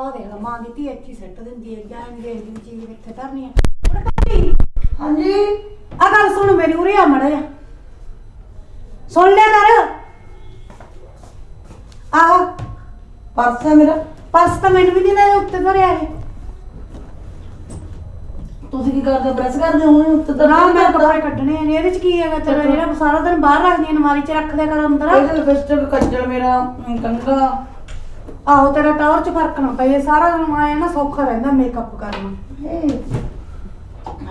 ਆ ਦੇਖ ਲਾ ਮਾਂ ਦੀ ਧੀ ਇੱਥੇ ਸਿੱਟ ਦਿੰਦੀ ਹੈ ਜਾਂ ਦੇਖਦੀ ਵੀ ਚੀਜ਼ ਕਿੱਥੇ ਧਰਨੀ ਆ ਉਹਨੇ ਕੱਟੀ ਹਾਂਜੀ। ਆ ਗੱਲ ਸੁਣ ਮੇਰੀ ਉਰੇ ਆ ਮੜਾ ਜਾ ਸੁਣ ਲੈ ਕਰ। ਆ ਪਰਸ ਹੈ ਮੇਰਾ। ਪਰਸ ਤਾਂ ਮੈਨੂੰ ਵੀ ਨਹੀਂ ਲੈ ਉੱਤੇ ਧਰਿਆ ਇਹ। ਤੁਸੀਂ ਕੀ ਕਰਦੇ ਹੋ? ਪ੍ਰੈਸ ਕਰਦੇ ਹੋ? ਹੁਣ ਉੱਤੇ ਤਾਂ ਨਾ ਮੈਂ। ਕੱਪੜੇ ਕੱਢਣੇ ਆ ਇਹਦੇ ਚ ਕੀ ਹੈਗਾ? ਤੇਰਾ ਕੱਢੋ। ਜਿਹੜਾ ਸਾਰਾ ਦਿਨ ਬਾਹਰ ਰੱਖਦੀ ਅਲਮਾਰੀ ਚ ਰੱਖ ਦਿਆ ਕਰ ਅੰਦਰ। ਇਹਦੇ ਲਿਪਸਟਿਕ ਕੱਜਲ ਮੇਰਾ ਕੰਘਾ ਆਹੋ ਤੇਰਾ ਟਾਵਰ ਚ ਫ਼ਰਕ ਨਾ ਪਏ ਸਾਰਾ ਦਿਨ ਆਇਆ ਨਾ ਸੌਖਾ ਰਹਿੰਦਾ ਮੇਕਅਪ ਕਰਨਾ।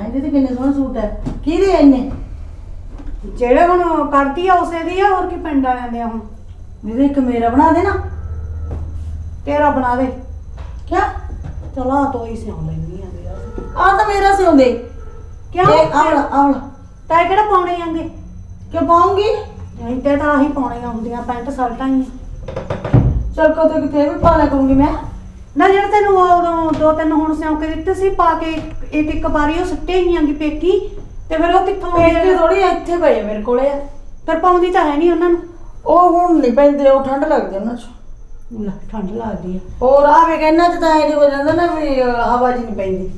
ਇਹਦੇ ਤੇ ਕਿੰਨੇ ਸੋਹਣੇ ਸੂਟ ਹੈ ਕਿਹਦੇ ਹੈ ਇੰਨੇ ਜਿਹੜੇ ਹੁਣ ਕਰਦੀ ਆ ਉਸੇ ਦੀ ਆ ਹੋਰ ਕੀ ਪਿੰਡ ਵਾਲਿਆਂ ਦੇ ਆ ਹੁਣ? ਦੀਦੀ ਇੱਕ ਮੇਰਾ ਬਣਾ ਦੇ ਨਾ। ਤੇਰਾ ਬਣਾ ਦੇ। ਕਿਆ? ਚਲਾ ਤੋ ਹੀ ਸਿਉਂ ਲੈਣੀ ਆ ਯਾਰ। ਆ ਤਾਂ ਮੇਰਾ ਸਿਉਂਦੇ। ਕਿਉਂ ਇਹ ਆਵਲਾ ਆਵਲਾ। ਤੈ ਕਿਹੜਾ ਪਾਉਣੇ ਆਂਗੇ? ਕਿਉਂ ਪਾਉਂਗੀ? ਨਹੀਂ ਤੇ ਤਾਂ ਆਹੀ ਪਾਉਣੀਆਂ ਹੁੰਦੀਆਂ ਪੈਂਟ ਸ਼ਰਟਾਂ ਹੀ। ਚਲ ਕਦੇ ਕਿਤੇ ਵੀ ਪਾ ਲਿਆ ਕਰੂੰਗੀ ਮੈਂ। ਨਾ ਜਿਹੜਾ ਤੈਨੂੰ ਉਦੋਂ ਦੋ ਤਿੰਨ ਹੁਣ ਸਿਉਂ ਕੇ ਦਿੱਤੇ ਸੀ ਪਾ ਕੇ ਇੱਕ ਇੱਕ ਵਾਰੀ ਉਹ ਸੁੱਟੇ ਹੀ ਆਂਗੀ ਪੇਕੀ। ਤੇ ਫਿਰ ਉਹ ਕਿੱਥੋਂ ਪੇਟੇ ਥੋੜੀ ਇੱਥੇ ਪਏ ਆ ਮੇਰੇ ਕੋਲੇ ਆ। ਫਿਰ ਪਾਉਂਦੀ ਤਾਂ ਹੈ ਨਹੀਂ ਉਹਨਾਂ ਨੂੰ। ਉਹ ਹੁਣ ਨਹੀਂ ਪੈਂਦੇ ਉਹ ਠੰਡ ਲੱਗਦੀ ਉਹਨਾਂ ਚ। ਲੈ, ਠੰਡ ਲੱਗਦੀ ਆ। ਹੋਰ ਆ ਵੇ ਚ ਤਾਂ ਇਹ ਹੋ ਜਾਂਦਾ ਨਾ ਵੀ ਅਹ, ਹਵਾ ਜੀ ਨਹੀਂ ਪੈਂਦੀ।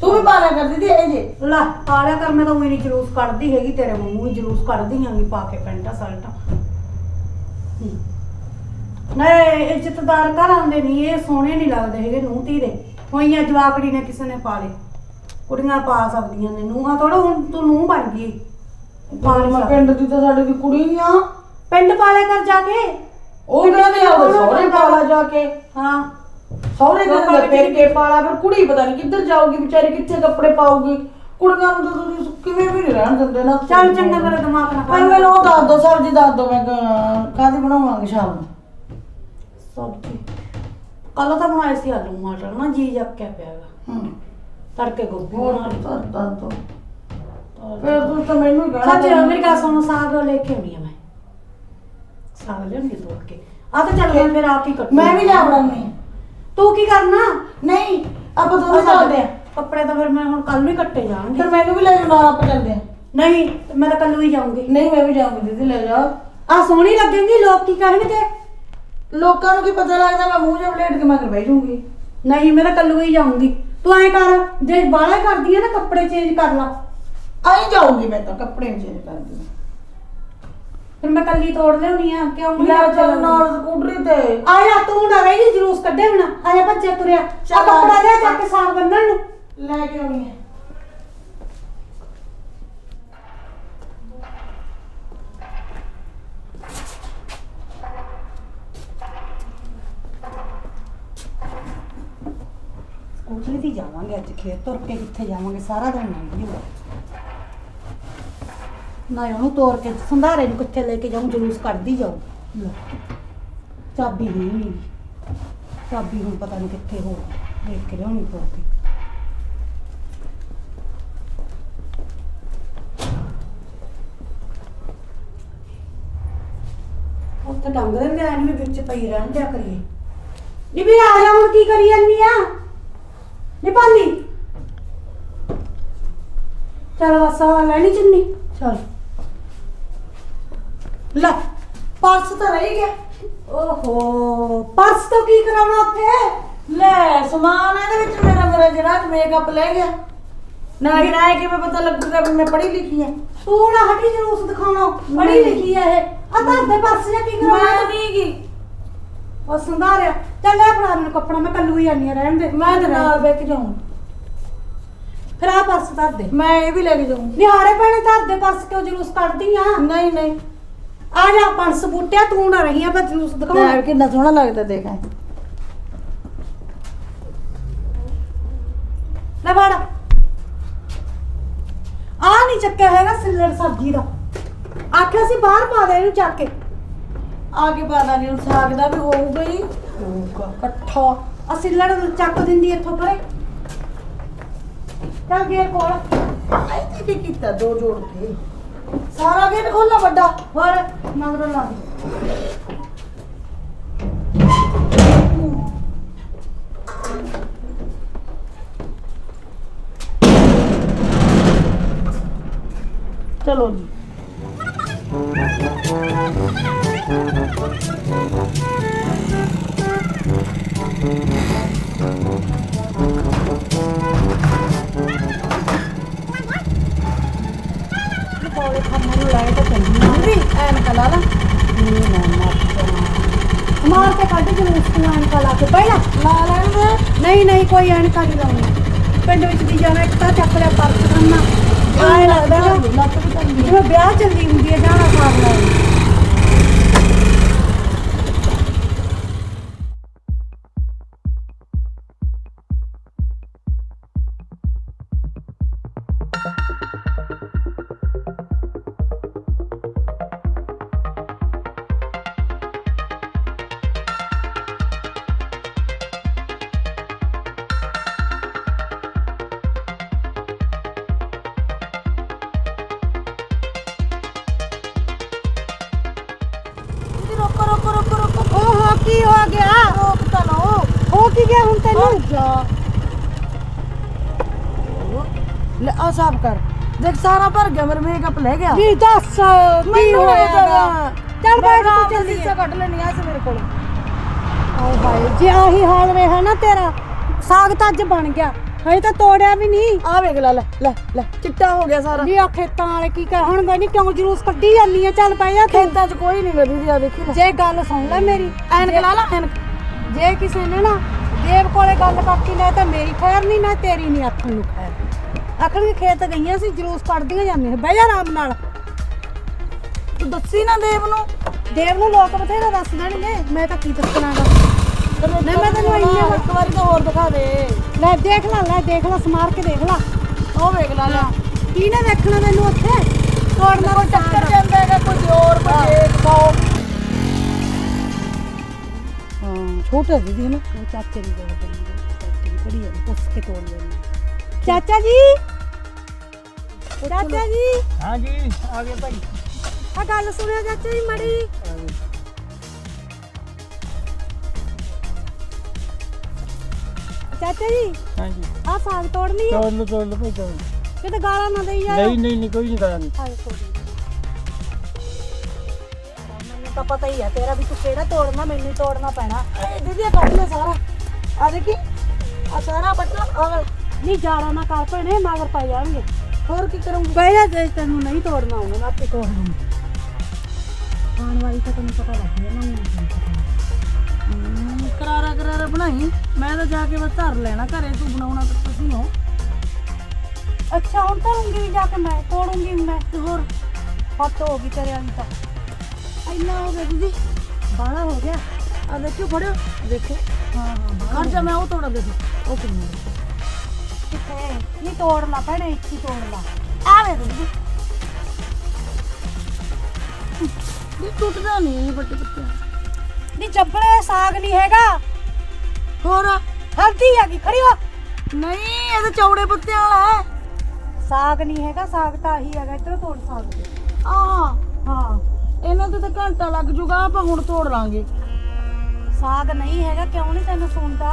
ਤੂੰ ਵੀ ਪਾ ਲਿਆ ਕਰ ਦੀਦੀ ਇਹ ਜੇ? ਲੈ ਪਾਲਿਆ ਕਰ ਮੈਂ ਤਾਂ ਉਹੀ ਨਹੀਂ ਜਲੂਸ ਕੱਢਦੀ ਹੈਗੀ ਤੇਰੇ ਮੂੰਹ ਹੀ ਜਲੂਸ ਕੱਢਦੀ ਆਂਗੀ ਪਾ ਕੇ ਪੈਂਟਾਂ ਸ਼ਰਟਾਂ। ਨਹੀਂ ਇੱਜ਼ਤਦਾਰ ਘਰ ਆਉਂਦੇ ਨਹੀਂ ਇਹ ਸੋਹਣੇ ਨਹੀਂ ਲੱਗਦੇ ਹੈਗੇ ਨੂੰਹ ਧੀ ਦੇ। ਹੋਈਆਂ ਜਵਾਕੜੀ ਨੇ ਕਿਸੇ ਨੇ ਪਾ ਲਏ। ਕੁੜੀਆਂ ਪਾ ਸਕਦੀਆਂ ਨੇ। ਨੂੰਹਾਂ ਥੋੜਾ ਹੁਣ ਤੂੰ ਨੂੰਹ ਬਣ ਗਈ। ਪਾ ਨਹੀਂ ਮੈਂ ਸਕਦੀ। ਪਿੰਡ ਦੀ ਤਾਂ ਸਾਡੇ ਦੀ ਕੁੜੀ ਨਹੀਂ ਆ। ਪਿੰਡ ਪਾਲਿਆ ਕਰ ਜਾ ਕੇ? ਉਹ ਪਿੰਡ ਕਹਿੰਦੇ ਦੀ ਆ ਕੌਣ ਸਹੁਰੇ ਹੁੰਦਾ? ਪਾਲਾ ਜਾ ਕੇ। ਹਾਂ। ਸਹੁਰੇ ਲੋਕਾਂ ਕਹਿੰਦੇ ਵਿੱਚ ਫਿਰ ਕੇ ਪਾਲਾ ਫਿਰ ਕੁੜੀ ਪਤਾ ਨਹੀਂ ਕਿੱਧਰ ਜਾਊਗੀ ਵਿਚਾਰੀ ਕਿੱਥੇ ਕੱਪੜੇ ਪਾਊਗੀ। ਕੁੜੀਆਂ ਨੂੰ ਤਾਂ ਤੁਸੀਂ ਕਿਵੇਂ ਵੀ ਨਹੀਂ ਰਹਿਣ ਦਿੰਦੇ ਨਾ। ਚੱਲ ਚੰਗਾ ਮੇਰਾ ਦਿਮਾਗ ਨਾ ਭਾਈ ਮੈਨੂੰ ਉਹ ਦੱਸ ਦੋ ਸਬਜ਼ੀ ਦੱਸ ਦੋ ਮੈਂ ਕ- ਕਾਹਦੀ ਬਣਾਵਾਂਗੇ ਸ਼ਾਮ ਨੂੰ? ਸਬਜ਼ੀ ਕੱਲ ਤਾਂ ਬਣਾਏ ਸੀ ਆਲੂ ਮਟਰ ਨਾ ਜੀ ਜੱਕਿਆ ਪਿਆਗਾ ਹੂੰ। ਤੜਕੇ ਗੋਭੀ ਹੋਰ ਬਣਾ ਲਈ। ਦੱਸ ਦੱਸ ਦੋ ਫਿਰ ਤੂੰ। ਤਾਂ ਮੈਨੂੰ ਕਹਿਣਾ ਸੱਚ ਮੇਰੀ ਗੱਲ ਸੁਣ ਸਾਗ ਲੈ ਕੇ ਆਉਣੀ ਆ ਮੈਂ। ਸਾਗ ਲਿਆਉਣੀ ਤੋੜ ਕੇ ਆ ਤਾਂ ਚੱਲ ਮੈਂ ਫਿਰ ਆਪ ਹੀ ਕੱਟੂ। ਮੈਂ ਵੀ ਜਾ ਬਣਾਉਣੀ ਤੂੰ ਕੀ ਕਰਨਾ? ਨਹੀਂ ਆਪਾਂ ਦੋਨੋਂ ਚੱਲਦੇ ਆ। ਕੱਪੜੇ ਤਾਂ ਫਿਰ ਮੈਂ ਹੁਣ ਕੱਲ ਨੂੰ ਹੀ ਕੱਟੇ ਜਾਣਗੇ। ਫਿਰ ਮੈਨੂੰ ਵੀ ਲੈ ਜਾਓ ਨਾਲ ਆਪਾਂ ਚੱਲਦੇ ਆ। ਨਹੀਂ ਮੈਂ ਤਾਂ ਕੱਲ ਨੂੰ ਹੀ ਜਾਊਂਗੀ। ਨਹੀਂ ਮੈਂ ਵੀ ਜਾਊਂਗੀ ਦੀਦੀ ਲੈ ਜਾ ਆ ਸੋਹਣੀ ਲੱਗੇਗੀ ਲੋਕ ਕੀ ਕਹਿਣਗੇ? ਲੋਕਾਂ ਨੂੰ ਕੀ ਪਤਾ ਲੱਗਦਾ ਮੈਂ ਮੂੰਹ ਜਿਹਾ ਪਲੇਟ ਕੇ ਮੈਂ ਕਰ ਬਹਿ ਜਾਊਂਗੀ? ਨਹੀਂ ਮੈਂ ਤਾਂ ਕੱਲ ਹੀ ਜਾਊਂਗੀ। ਤੂੰ ਐ ਕਰ ਜੇ ਬਾਹਲਾ ਕਰਦੀ ਹੈ ਨਾ ਕੱਪੜੇ ਚੇਂਜ ਕਰ ਲਾ। ਆਈ ਜਾਊਂਗੀ ਮੈਂ ਤਾਂ ਕੱਪੜੇ ਚੇਂਜ ਕਰ ਦੂੰ ਫਿਰ ਮੈਂ ਕੱਲੀ ਤੋੜ ਲਿਆਉਣੀ ਆ ਕਿਉਂ ਲੈ ਚੱਲ ਨਾਲ ਸਕੂਟਰੀ ਤੇ। ਆ ਜਾ ਤੂੰ ਨਾ ਰਹੀ ਜਲੂਸ ਕੱਢੇ ਬਿਨਾ ਆ ਜਾ ਭੱਜਿਆ ਤੁਰਿਆ। ਆ ਚੱਲ। ਕੱਪੜਾ ਲਿਆ ਚੱਕ ਕੇ ਸਾਗ ਬੰਨਣ ਨੂੰ। ਲੈ ਕੇ ਆਉਣੀ ਹੈ ਸਕੂਟਰੀ ਤੇ ਹੀ ਜਾਵਾਂਗੇ ਅੱਜ, ਖੇਤ ਤੁਰ ਕੇ ਕਿੱਥੇ ਜਾਵਾਂਗੇ, ਸਾਰਾ ਦਿਨ ਲੰਘ ਜੂਗਾ ਨਾ ਉਹਨੂੰ ਤੋਰ ਕੇ ਸੰਧਾਰੇ ਨੂੰ ਕਿੱਥੇ ਲੈ ਕੇ ਜਾਊਂ, ਜਲੂਸ ਕੱਢਦੀ ਜਾਊ। ਚਾਬੀ ਨਹੀਂ ਮੇਰੀ ਚਾਬੀ ਹੁਣ ਪਤਾ ਨਹੀਂ ਕਿੱਥੇ ਹੋ ਦੇਖ ਕੇ ਲਿਆਉਣੀ ਪਊਗੀ। ਉੱਥੇ ਡੰਗ ਦਿੰਦੇ ਐਨ ਵੀ ਵਿੱਚ ਪਈ ਰਹਿਣ ਦਿਆ ਕਰੀਏ। ਨੀ ਵੀ ਆ ਜਾ, ਹੁਣ ਕੀ ਕਰੀ ਜਾਂਦੀ ਆ? ਨੀ ਪਾਲੀ ਚਲ ਆ ਲੈਣੀ ਚੁੰਨੀ। ਚਲ। ਲੈ ਪਰਸ ਤਾਂ ਰਹਿ ਗਿਆ। ਓਹੋ ਪਰਸ ਤੋਂ ਕੀ ਕਰਾਉਣਾ ਉੱਥੇ? ਲੈ ਸਮਾਨ ਇਹਦੇ ਵਿੱਚ ਮੇਰਾ ਮੇਰਾ ਜਿਹੜਾ ਮੇਕਅਪ ਲੈ ਗਿਆ। ਨਾ ਕਿਰਾਏ ਕਿਵੇਂ ਪਤਾ ਲੱਗੂਗਾ ਵੀ ਮੈਂ ਪੜ੍ਹੀ ਲਿਖੀ ਆ। ਤੂੰ ਨਾ ਹਟੀ ਜਲੂਸ ਦਿਖਾਉਣਾ। ਪੜੀ ਲਿਖੀ ਆ ਇਹ। ਆ ਤਾਂ ਦੇ ਪਰਸ ਜਾਂ ਕੀ ਮੈਂ ਕਰਾਉਣਾ ਨਹੀਂ ਗਈ ਉਹ ਸੰਧਾਰਿਆ ਚੱਲ ਲੈ ਫੜਾ ਮੈਨੂੰ ਕੱਪੜਾ ਮੈਂ ਕੱਲੂ ਹੀ ਆਨੀ ਆ ਰਹਿਣ ਦੇ। ਮੈਂ ਤੇ ਨਾਲ ਬੈ ਕੇ ਜਾਊਂ। ਫਿਰ ਆ ਪਰਸ ਧਰ ਦੇ। ਮੈਂ ਇਹ ਵੀ ਲੈ ਕੇ ਜਾਊਂ। ਨਿਹਾਰੇ ਭੈਣੇ ਧਰ ਦੇ ਪਰਸ ਕਿਉਂ ਜਲੂਸ ਕੱਢਦੀ ਆ? ਨਹੀਂ ਨਹੀਂ। ਆ ਜਾ ਪਰਸ ਬੂਟਿਆ ਤੂੰ ਨਾ ਰਹੀ ਆ ਮੈਂ ਜਲੂਸ ਦਿਖਾਉਣਾ। ਲੈ ਕਿੰਨਾ ਸੋਹਣਾ ਲੱਗਦਾ ਦੇਖ। ਲੈ ਫੜ। ਆ ਨਹੀਂ ਚੱਕਿਆ ਹੈਗਾ ਸਿਲਰ ਸਬਜ਼ੀ ਦਾ। ਆਖਿਆ ਸੀ ਬਾਹਰ ਪਾ ਦੇ ਇਹਨੂੰ ਚੱਕ ਕੇ। ਆ ਕੇ ਪਤਾ ਨਹੀਂ ਸਾਗ ਦਾ ਵੀ ਹੋਊਗਾ ਹੀ। ਹੋਊਗਾ। ਇਕੱਠਾ। ਆ ਸਿਲੜ ਚੱਕ ਦਿੰਦੀ ਇੱਥੋਂ ਪਰੇ। ਚੱਲ ਗੇਰ ਕੋਲ। ਇੱਥੇ ਕੀ ਕੀਤਾ ਦੋ ਜੋੜ ਕੇ? ਸਾਰਾ ਗੇਟ ਖੋਲਣਾ ਵੱਡਾ। ਹੋਰ ਮਗਰੋਂ ਲਾ ਦੇ ਚਲੋ ਜੀ। ਮਰ ਮਾਰ ਕੇ ਕੱਢ ਜਲੂਸ ਤੂੰ ਐਨਕਾਂ ਲਾ ਕੇ ਪਹਿਲਾਂ ਲਾ ਲੈਣ ਦੇ ਨਹੀਂ ਨਹੀਂ ਕੋਈ ਐਨਕਾਂ ਨਹੀਂ ਲਾਉਣੀ ਪਿੰਡ ਵਿੱਚ ਦੀ ਜਾਣਾ ਇੱਕ ਤਾਂ ਚੱਕ ਲਿਆ ਪਰਸ ਕਰਨਾ ਆਏ ਲੱਗਦਾ ਨਾ ਲੱਤ ਵੀ ਤੰਗੀ ਜਿਵੇਂ ਵਿਆਹ ਚੱਲਦੀ ਹੁੰਦੀ ਹੈ ਜਾਣਾ ਸਾਰ ਲਾਉਣੀ ਕੀ ਹੋ ਗਿਆ? ਰੋਕ ਤਾਂ ਲਓ। ਹੋ ਕੀ ਗਿਆ ਹੁਣ ਤੈਨੂੰ? ਜਾ। ਲੈ ਆ ਸਾਫ਼ ਕਰ। ਦੇਖ ਸਾਰਾ ਭਰ ਗਿਆ ਮੇਰੇ ਮੇਕਅਪ ਲੈ ਗਿਆ। ਕੀ ਦੱਸ ਕੀ ਮੈਨੂੰ ਹੋਇਆ ਗਾ? ਚੱਲ ਬੈਠ ਤੂੰ ਚੱਲੀ ਸੇ ਕੱਢ ਲੈਣੀ ਆ ਸੀ ਮੇਰੇ ਕੋਲ। ਆਏ ਹਾਏ ਜੇ ਆਹੀ ਹਾਲ ਰਿਹਾ ਨਾ ਤੇਰਾ ਸਾਗ ਤਾਂ ਅੱਜ ਬਣ ਗਿਆ। ਹਜੇ ਤਾਂ ਤੋੜਿਆ ਵੀ ਨਹੀਂ। ਆ ਵੇਖ ਲੈ। ਚਿੱਟਾ ਹੋ ਗਿਆ ਸਾਰਾ। ਵੀ ਆ ਖੇਤਾਂ ਵਾਲੇ ਕੀ ਕਹਿਣਗੇ ਨਹੀਂ ਕਿਉਂ ਜਲੂਸ ਕੱਢੀ ਜਾਂਦੀ ਆ? ਚੱਲ ਪੈ ਜਾ ਤੂੰ। ਖੇਤਾਂ 'ਚ ਕੋਈ ਨਹੀਂ ਦੀਦੀ ਆ ਦੇਖੀ ਜੇ ਗੱਲ ਸੁਣ ਲੈ ਮੇਰੀ। ਐਨਕ ਲਾ ਲਾ ਐਨਕ। ਜੇ ਕਿਸੇ ਨੇ ਨਾ ਦੇਵ ਕੋਲੇ ਗੱਲ ਕਰਤੀ ਨਾ ਤਾਂ ਮੇਰੀ ਖੈਰ ਨਹੀਂ ਨਾ ਤੇਰੀ ਨਹੀਂ ਆਖਣ ਨੂੰ ਖੈਰ। ਆਖਣ ਖੇਤ ਗਈਆਂ ਸੀ ਜਲੂਸ ਕੱਢਦੀਆਂ ਜਾਂਦੀਆਂ ਬਹਿ ਜਾ ਆਰਾਮ ਨਾਲ। ਤੂੰ ਦੱਸੀ ਨਾ ਦੇਵ ਨੂੰ। ਦੇਵ ਨੂੰ ਲੋਕ ਬਥੇਰਾ ਦੱਸ ਦੇਣਗੇ। ਮੈਂ ਤਾਂ ਕੀ ਦੱਸਣਾਗਾ ਨਹੀਂ ਮੈਂ ਤੈਨੂੰ ਇੰਨੇ ਇੱਕ ਵਾਰੀ ਤਾਂ ਹੋਰ ਦਿਖਾ ਦੇ। ਲੈ ਦੇਖ ਲੈ ਲੈ ਦੇਖ ਲੈ ਸਮਾਰ ਕੇ ਦੇਖ ਲੈ। ਉਹ ਵੇਖ ਲੈ ਲੈ। ਕੀ ਨਾ ਵੇਖਣਾ ਮੈਨੂੰ ਉੱਥੇ? ਤੋੜਨਾ ਕੋਈ ਟੱਕਰ ਜਾਂਦਾ ਹੈਗਾ ਕੋਈ ਹੋਰ ਬਜੇ ਖਾਓ ਹਾਂ ਛੋਟਾ ਦੀਦੀ ਨਾ। ਉਹ ਚਾਚੇ ਦੇ ਦਿੰਦੇ ਦੀ ਕੜੀ ਹੈ ਪੁੱਛ ਕੇ ਤੋੜ ਲੈਣੀ ਚਾਚਾ ਜੀ! ਚਾਚਾ ਜੀ! ਹਾਂ ਜੀ ਆ ਗਏ ਭਾਈ। ਆ ਗੱਲ ਸੁਣਿਆ ਚਾਚਾ ਜੀ ਮੜੀ ਚਾਚਾ ਜੀ ਹਾਂ ਜੀ। ਆ ਸਾਗ ਤੋੜਨੀ ਹੈ ਤੋੜ ਲੋ ਤੋੜ ਲੋ ਭਾਈ ਤੋੜ ਲਓ ਕਿਤੇ ਗਾਲਾਂ ਨਾ ਦੇਈ ਯਾਰ ਨਹੀਂ ਨਹੀਂ ਕੋਈ ਨਹੀਂ ਗਾਲਾਂ ਨਹੀਂ। ਪਤਾ ਹੀ ਹੈ ਤੇਰਾ ਵੀ ਤੂੰ ਕਿਹੜਾ ਤੋੜਨਾ ਮੈਨੂੰ ਤੋੜਨਾ ਪੈਣਾ। ਦੀਦੀ ਇਹ ਕੱਢ ਸਾਰਾ। ਆ ਦੇਖੀ ਆ ਸਾਰਾ ਮਤਲਬ ਆ ਨਹੀਂ ਜਾਣਾ ਨਾ ਕਰ ਭੈਣੇ ਮਗਰ ਪੈ ਜਾਣਗੇ। ਹੋਰ ਕੀ ਕਰੂੰਗੀ? ਕਰਾਰਾ ਕਰਾਰਾ ਬਣਾਈ। ਮੈਂ ਤਾਂ ਜਾ ਕੇ ਲੈਣਾ ਘਰੇ ਹੋ। ਅੱਛਾ ਹੁਣ ਧਰੂੰਗੀ ਜਾ ਕੇ ਮੈਂ ਤੋੜੂੰਗੀ ਮੈਂ ਤੇ ਹੋਰ। ਹੱਥ ਹੋ ਗਈ ਤੇਰੇ ਵਾਲੀ ਤਾਂ। ਇੰਨਾ ਹੋ ਗਿਆ ਦੀਦੀ। ਬਾਹਲਾ ਹੋ ਗਿਆ। ਆ ਦੇਖਿਓ ਫੜਿਓ। ਦੇਖੋ ਹਾਂ ਹਾਂ ਖੜ ਜਾ ਮੈਂ ਉਹ ਤੋੜਾ ਦੇ ਦੂੰ। ਉਹ ਕਿੰਨਾ ਕਿੱਥੇ? ਨਹੀਂ ਤੋੜ ਲਾ ਭੈਣੇ ਇੱਥੇ ਹੀ ਤੋੜ ਲਾ ਆ ਵੇ ਦੀਦੀ। ਇਹ ਟੁੱਟਦਾ ਨਹੀਂ ਬੱਟੇ ਬੱਟੇ ਨਹੀਂ ਚੱਬਲੇ ਸਾਗ ਨਹੀਂ ਹੈਗਾ। ਹੋਰ? ਹਲਦੀ ਆ ਗਈ ਖੜੀ ਹੋ। ਨਹੀਂ ਇਹ ਤਾਂ ਚੌੜੇ ਪੱਤਿਆਂ ਵਾਲਾ ਹੈ। ਸਾਗ ਨਹੀਂ ਹੈਗਾ ਸਾਗ ਤਾਂ ਆਹੀ ਹੈਗਾ ਇੱਧਰ ਤੋੜ ਸਾਗ ਦੇ ਆਹ ਹਾਂ। ਇਹਨਾਂ ਤੇ ਤਾਂ ਘੰਟਾ ਲੱਗ ਜੂਗਾ ਆਪਾਂ ਹੁਣ ਤੋੜ ਲਾਂਗੇ। ਸਾਗ ਨਹੀਂ ਹੈਗਾ ਕਿਉਂ ਨਹੀਂ ਤੈਨੂੰ ਸੁਣਦਾ?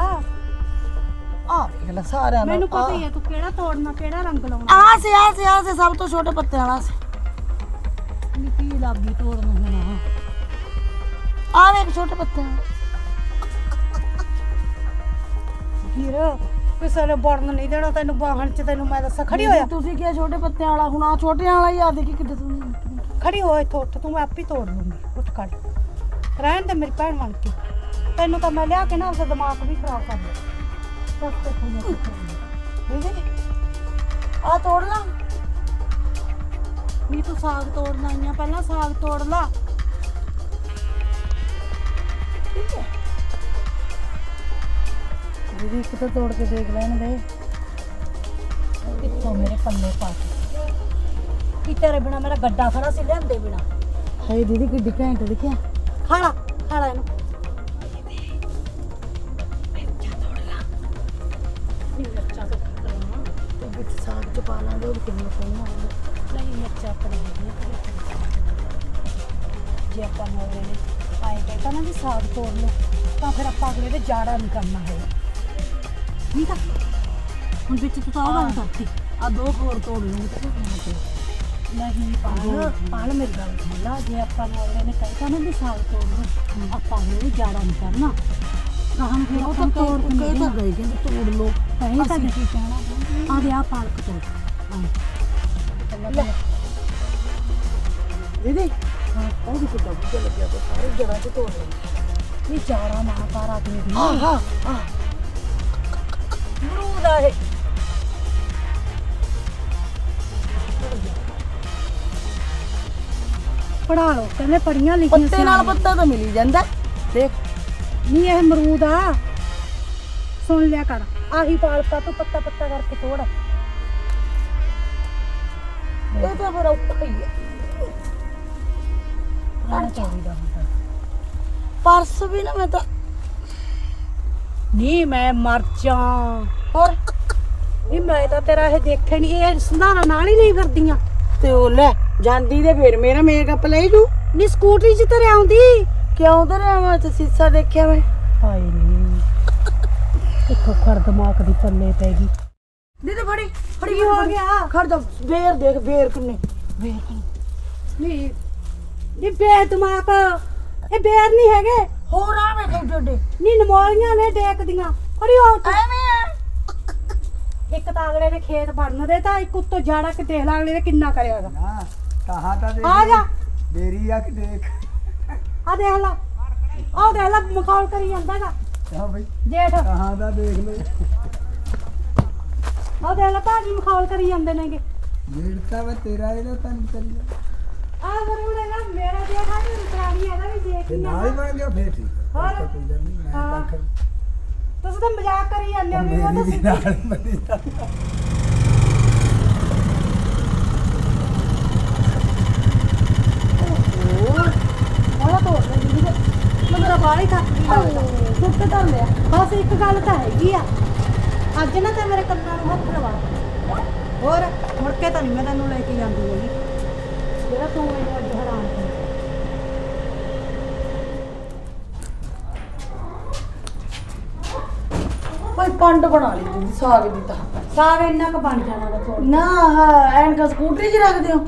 ਆ ਵੇਖ ਲੈ ਸਾਰਿਆਂ ਨੂੰ ਮੈਨੂੰ ਪਤਾ ਹੀ ਹੈ ਤੂੰ ਕਿਹੜਾ ਤੋੜਨਾ ਕਿਹੜਾ ਰੰਗ ਲਾਉਣਾ? ਆ ਸੇ ਆ ਸੇ ਆ ਸੇ ਸਭ ਤੋਂ ਛੋਟੇ ਪੱਤਿਆਂ ਵਾਲਾ ਸੀ। ਨੀ ਕੀ ਲੱਗੀ ਤੋੜਨ ਹੁਣ। ਆ ਵੇਖ ਛੋਟੇ ਪੱਤਿਆਂ ਵਾਲਾ। ਵੀਰ ਕਿਸੇ ਨੇ ਬੜਨ ਨਹੀਂ ਦੇਣਾ ਤੈਨੂੰ ਬਾਹਣ ਚ ਤੈਨੂੰ ਮੈਂ ਦੱਸਾਂ ਖੜੀ ਹੋਇਆ। ਤੁਸੀਂ ਕਿਹਾ ਛੋਟੇ ਪੱਤਿਆਂ ਵਾਲਾ ਹੁਣ ਆ ਛੋਟਿਆਂ ਵਾਲਾ ਹੀ ਆ ਦੇਖੀ ਕਿੱਦਾਂ ਤੂੰ ਖੜੀ ਹੋ ਇੱਥੋਂ ਉੱਠ ਤੂੰ ਮੈਂ ਆਪੇ ਤੋੜ ਲੂੰਗੀ ਉੱਠ ਖੜ। ਰਹਿਣ ਦੇ ਮੇਰੀ ਭੈਣ ਬਣ ਕੇ। ਤੈਨੂੰ ਤਾਂ ਮੈਂ ਲਿਆ ਕੇ ਨਾ ਆਪਦਾ ਦਿਮਾਗ ਵੀ ਖਰਾਬ ਕਰ ਲਿਆ। ਤੇ ਆ ਤੋੜ ਲਾਂ। ਨਹੀਂ ਤੂੰ ਸਾਗ ਤੋੜਨਾ ਆਈਆਂ ਪਹਿਲਾਂ ਸਾਗ ਤੋੜ ਲਾ। ਦੀਦੀ ਇੱਕ ਤਾਂ ਤੋੜ ਕੇ ਦੇਖ ਲੈਣ ਦੇ। ਕਿੱਥੋਂ ਮੇਰੇ ਪੱਲੇ ਪਾ ਕੇ। ਕੀ ਤੇਰੇ ਬਿਨਾ ਮੇਰਾ ਗੱਡਾ ਖੜਾ ਸੀ ਲਿਆਂਦੇ ਬਿਨਾ? ਹਾਏ ਦੀਦੀ ਕਿੱਡੀ ਘੈਂਟ ਦੇਖਿਆ। ਖਾਲਾ ਖਾਲਾ ਇਹਨੂੰ। ਸਾਗ ਚ ਪਾ ਲਾਂਗੇ ਉਹ ਕਿੰਨਾ ਸੋਹਣਾ ਹੋਊਗਾ ਨਹੀਂ ਮਿਰਚਾਂ ਆਪਣੇ ਹੈਗੀਆਂ। ਘਰੇ। ਜੇ ਆਪਾਂ ਮੋਰੇ ਨੇ ਆਏ ਕਹਿੰਦਾ ਨਾ ਵੀ ਸਾਗ ਤੋੜ ਲਓ ਤਾਂ ਫਿਰ ਆਪਾਂ ਅਗਲੇ ਦੇ ਜਾੜਾ ਨਹੀਂ ਕਰਨਾ ਹੈ ਠੀਕ ਆ? ਹੁਣ ਵਿੱਚ ਤੂੰ ਤਾਂ ਉਹ ਗੱਲ ਕਰਤੀ। ਆ ਦੋ ਹੋਰ ਤੋੜ ਲੂੰਗੀ ਤੇ ਫਿਰ ਨਹੀਂ ਪਾਲ ਪਾਲ ਮੇਰੀ ਗੱਲ ਸੁਣ ਲਾ। ਜੇ ਆਪਾਂ ਨੂੰ ਅਗਲੇ ਨੇ ਕਹਿਤਾ ਨਾ ਵੀ ਸਾਗ ਤੋੜ ਲਓ ਆਪਾਂ ਦੇ ਜਾੜਾ ਨਹੀਂ ਕਰਨਾ। ਕਹਾਂ ਫਿਰ ਉਹ ਤਾਂ ਤੋੜ ਕੇ ਤਾਂ ਗਏ ਕਹਿੰਦੇ ਤੋੜ ਲੋ ਪੈਸੇ ਤਾਂ ਕੀ ਕਹਿਣਾ ਆ ਦੇ ਆ ਪਾਲਕ ਤੋੜ। ਦੀਦੀ ਹਾਂ ਉਹ ਵੀ ਕਿੱਦਾਂ ਬੁੱਝਾ ਲੱਗਿਆ ਪਿਆ, ਸਾਰੇ ਜੜਾਂ 'ਚ ਤੋੜ ਲਏ। ਨਹੀਂ ਚਾਰਾ ਨਾ ਪਾਰਾ ਦੇ। ਦੀ ਹਾਂ ਹਾਂ ਆ ਇਹ। ਪੜਾ ਲੋ ਕਹਿੰਦੇ ਪੜੀਆਂ ਲਿਖੀਆਂ ਪੱਤੇ ਨਾਲ ਪੱਤਾ ਤਾਂ ਮਿਲ ਜਾਂਦਾ ਦੇਖ। ਨਹੀਂ ਇਹ ਮਰੂਦ ਆ। ਸੁਣ ਲਿਆ ਕਰ ਆਹੀ ਪਾਲਕਾ ਤੂੰ ਪੱਤਾ ਪੱਤਾ ਕਰਕੇ ਤੋੜ। ਇਹ ਤਾਂ ਫਿਰ ਔਖਾ ਹੀ ਹੈ। ਆਹ ਚਾਹੀਦਾ ਹੁੰਦਾ। ਪਰਸ ਵੀ ਨਾ ਮੈਂ ਤਾਂ ਨਹੀਂ ਮੈਂ ਮਰ ਜਾ ਹੋਰ? ਨਹੀਂ ਮੈਂ ਤਾਂ ਤੇਰਾ ਇਹ ਦੇਖੇ ਨਹੀਂ ਇਹ ਸੰਧਾਰਾ ਨਾਲ ਹੀ ਨਹੀਂ ਕਰਦੀਆਂ ਤੇ ਉਹ ਲੈ ਜਾਂਦੀ ਤੇ ਫਿਰ ਮੇਰਾ ਮੇਕਅਪ ਲੈ ਜੂ ਨਹੀਂ ਸਕੂਟਰੀ 'ਚ ਤੇਰੇ ਆਉਂਦੀ। ਕਿਉਂ ਤੇ ਮੈਂ ਤੇ ਸੀਸਾ ਦੇਖਿਆ ਮੈਂ? ਹਾਏ ਨਹੀਂ ਕਿੱਥੋਂ ਕਰ ਦਿਮਾਗ ਦੀ ਪੱਲੇ ਪੈ ਗਈ। ਦੀਦੀ ਫੜੀ ਫੜੀ ਕੀ ਹੋ ਗਿਆ? ਖੜ ਜਾ ਬੇਰ ਦੇਖ ਬੇਰ ਕਿੰਨੇ। ਬੇਰ ਕਿੰਨੇ? ਨਹੀਂ ਇਹ ਬੇਦਿਮਾਗ ਇਹ ਬੇਰ ਨਹੀਂ ਹੈਗੇ। ਹੋਰ ਆ ਵੇ ਖੇਡ ਡੇ ਨਹੀਂ ਨਮੋਲੀਆਂ ਨੇ ਡੇਕਦੀਆਂ। ਫੜੀ ਹੋ ਐਵੇਂ ਇੱਕ ਤਾਂ ਅਗਲੇ ਨੇ ਖੇਤ ਵੜਨ ਦੇ ਤਾਂ ਇੱਕ ਉੱਤੋਂ ਜਾੜਾ ਕਿ ਦੇਖ ਲਾ ਅਗਲੇ ਨੇ ਕਿੰਨਾ ਕਰਿਆਗਾ ਹਾਂ ਕਹਾ ਤਾਂ ਦੇਖ ਆ ਜਾ। ਦੇਰੀ ਆ ਕਿ ਦੇਖ। ਆ ਦੇਖ ਲਾ। ਆ ਦੇਖ ਲਾ ਮਖੌਲ ਕਰੀ ਜਾਂਦਾਗਾ ਹਾਂ ਬਈ। ਜੇਠ। ਕਹਾ ਦਾ ਦੇਖ ਲੈ। ਆ ਦੇਖ ਲਾ ਭਾਜੀ ਮਖੌਲ ਕਰੀ ਜਾਂਦੇ ਨੇਗੇ। ਜੇੜਤਾ ਵਾ ਤੇਰਾ ਇਹਦਾ ਤਾਂ ਨਹੀਂ ਚੱਲਿਆ ਆ ਬਰੂੜੇ ਨਾ ਮੇਰਾ ਦੇਖਾ ਨਹੀਂ ਰੁਕਰਾਣੀ ਹੈਗਾ ਵੀ ਦੇਖ ਤੇ ਹੀ ਨਾਲ ਹੀ ਬਣ ਗਿਆ ਫੇਰ ਠੀਕ ਹੈ ਹੋਰ? ਕੋਈ ਗੱਲ ਨਹੀਂ ਮੈਂ। ਤਾਂ ਤੁਸੀਂ ਤਾਂ ਮਜ਼ਾਕ ਕਰੀ ਜਾਂਦੇ ਹੋ ਵੀ ਉਹ ਤਾਂ ਮੇਰੀ ਵੀ ਸਿੱਧੀ ਨਾਲ ਹੀ ਬਣੀ ਜਾਂਦਾ ਉਹਦਾ ਤੋੜ ਦੇ ਜੀ ਮੈਂ ਮੇਰਾ ਬਾਹਰ ਹੀ ਥੱਕ ਗਈ ਲੱਗਦਾ। ਸੁੱਟ ਤਾਂ ਲਿਆ। ਬਸ ਇੱਕ ਗੱਲ ਤਾਂ ਹੈਗੀ ਆ। ਅੱਜ ਨਾ ਤੇ ਮੇਰੇ ਕੰਨਾਂ ਨੂੰ ਹੱਥ ਲਵਾ ਹੋਰ ਮੁੜ ਕੇ ਤਾਂ ਨਹੀਂ ਮੈਂ ਤੈਨੂੰ ਲੈ ਕੇ ਜਾਂਦੀ ਹੈਗੀ। ਜਿਹੜਾ ਤੂੰ ਮੈਨੂੰ ਅੱਜ ਹੈਰਾਨ ਕੋਈ ਪੰਡ ਬਣਾ ਲਈ ਦੀਦੀ ਸਾਗ ਦੀ ਤਾਂ। ਸਾਗ ਇੰਨਾ ਕੁ ਬਣ ਜਾਣਾ ਦਾ ਥੋੜਾ ਨਾ ਹਾਂ ਐਨਕ ਸਕੂਟਰੀ 'ਚ ਰੱਖਦੇ ਹੋ?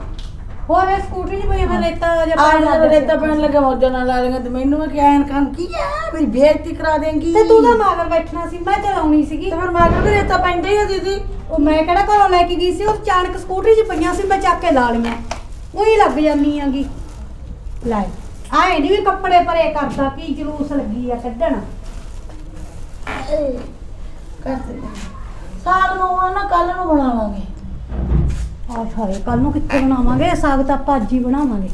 ਹੋਰ ਇਹ ਸਕੂਟਰੀ 'ਚ ਪਈ ਮੈਂ ਲੈਤਾ ਜਾਂ ਆ ਪੈਣ ਨਾ ਲੱਗ ਰੇਤਾ ਪੈਣ ਲੱਗਾ ਮੌਜਾਂ ਨਾਲ ਲਾ ਲੇਗਾ ਤੇ ਮੈਨੂੰ ਮੈਂ ਕਿਹਾ ਐਨਕਾਂ ਕੀ ਹੈ ਮੇਰੀ ਬੇਇੱਜ਼ਤੀ ਕਰਾ ਦੇਂਗੀ। ਤੇ ਤੂੰ ਤਾਂ ਮਗਰ ਬੈਠਣਾ ਸੀ ਮੈਂ ਚਲਾਉਣੀ ਸੀਗੀ। ਤੇ ਫਿਰ ਮੈਂ ਕਿਹਾ ਵੀ ਰੇਤਾ ਪੈਂਦਾ ਹੀ ਆ ਦੀਦੀ। ਉਹ ਮੈਂ ਕਿਹੜਾ ਘਰੋਂ ਲੈ ਕੇ ਗਈ ਸੀ ਉਹ ਅਚਾਨਕ ਸਕੂਟਰੀ 'ਚ ਪਈਆਂ ਸੀ ਮੈਂ ਚੱਕ ਕੇ ਲਾ ਲਈਆਂ। ਉਹੀ ਲੱਗ ਜਾਂਦੀ ਆਂਗੀ। ਲੈ ਆਏ ਨਹੀਂ ਵੀ ਕੱਪੜੇ ਪਰੇ ਕਰਦਾ ਕੀ ਜਲੂਸ ਲੱਗੀ ਆ ਕੱਢਣ। ਕਰਦੇ ਸਾਗ ਨੂੰ ਹੁਣ ਨਾ ਕੱਲ ਨੂੰ ਬਣਾਵਾਂਗੇ। ਆ ਹਾਏ ਕੱਲ ਨੂੰ ਕਿੱਥੇ ਬਣਾਵਾਂਗੇ? ਸਾਗ ਤਾਂ ਆਪਾਂ ਅੱਜ ਹੀ ਬਣਾਵਾਂਗੇ।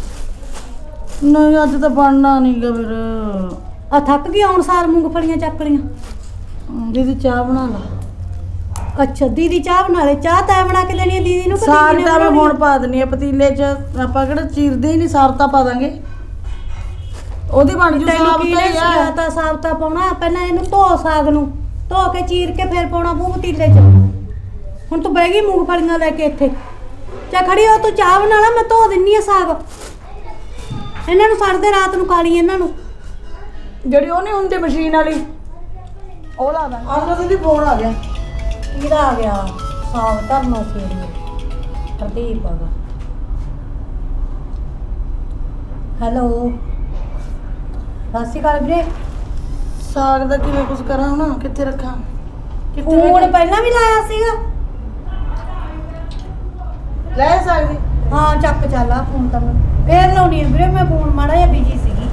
ਨਹੀਂ ਅੱਜ ਤਾਂ ਬਣਨਾ ਨਹੀਂਗਾ ਫਿਰ। ਆ ਥੱਕ ਗਈ ਹੁਣ ਸਾਰ ਮੂੰਗਫਲੀਆਂ ਚੱਕ ਲੀਆਂ ਹਮ, ਦੀਦੀ ਚਾਹ ਬਣਾ ਲਾ। ਅੱਛਾ ਦੀਦੀ ਚਾਹ ਬਣਾ ਲੈ। ਚਾਹ ਤਾਂ ਬਣਾ ਕੇ ਲੈਣੀ ਆ ਦੀਦੀ ਨੂੰ ਕਿ ਸਾਗ ਦੀਦੀ ਨੇ ਤਾਂ ਮੈਂ ਬਣਾਉਣੀ ਹੁਣ ਆ? ਪਾ ਦਨੀ ਆ ਪਤੀਲੇ 'ਚ ਆਪਾਂ ਕਿਹੜਾ ਚੀਰਦੇ ਹੀ ਨਹੀਂ ਸਾਰ ਤਾਂ ਪਾ ਦਾਂਗੇ। ਉਹਦੀ ਬਣ ਜੂ ਤੈਨੂੰ ਸਾਬ ਕੀ ਤਾਂ ਨੇ ਹੀ। ਆ ਸਿਖਾਤਾ ਸਾਬਤਾ ਪਾਉਣਾ ਪਹਿਲਾਂ ਇਹਨੂੰ ਧੋ ਸਾਗ ਨੂੰ। ਧੋ ਕੇ ਚੀਰ ਕੇ ਫਿਰ ਪਾਉਣਾ ਮੂੰਹ ਪਤੀਲੇ 'ਚ। ਹੁਣ ਤੂੰ ਬਹਿ ਗਈ ਮੂੰਗਫਲੀਆਂ ਲੈ ਕੇ ਇੱਥੇ। ਚਾ ਖੜੀ ਹੋ ਤੂੰ ਚਾਹ ਬਣਾ ਲੈ ਮੈਂ ਧੋ ਦਿੰਨੀ ਆ ਸਾਗ। ਇਹਨਾਂ ਨੂੰ ਸੜਦੇ ਰਾਤ ਨੂੰ ਕਾਲੀ ਇਹਨਾਂ ਨੂੰ। ਜਿਹੜੀ ਉਹ ਨਹੀਂ ਹੁੰਦੀ ਮਸ਼ੀਨ ਵਾਲੀ ਉਹ ਲਾ ਦਾਂ। ਆਹ ਤਾਂ ਦੀ ਫੋਨ ਆ ਗਿਆ। ਕਿਹਦਾ ਆ ਗਿਆ ਸਾਗ ਧਰਨਾ ਸੀ ਪ੍ਰਦੀਪ ਆ ਹੈਲੋ। ਸਤਿ ਸ਼੍ਰੀ ਅਕਾਲ ਵੀਰੇ। ਸਾਗ ਦਾ ਕਿਵੇਂ ਕੁਝ ਕਰਾਂ ਹੁਣ? ਕਿੱਥੇ ਰੱਖਾਂ? ਕਿੱਥੇ ਫੋਨ ਰੱਖਾਂ? ਪਹਿਲਾਂ ਵੀ ਲਾਇਆ ਸੀਗਾ। ਲੈ ਸਕਦੀ ਹਾਂ ਚੱਕ ਚੱਲ ਆ ਫੋਨ ਤਾਂ ਮੈਂ। ਫੇਰ ਲਾਉਣੀ ਆ ਵੀਰੇ ਮੈਂ ਫੋਨ ਮਾੜਾ ਜਿਹਾ ਬਿਜ਼ੀ ਸੀਗੀ।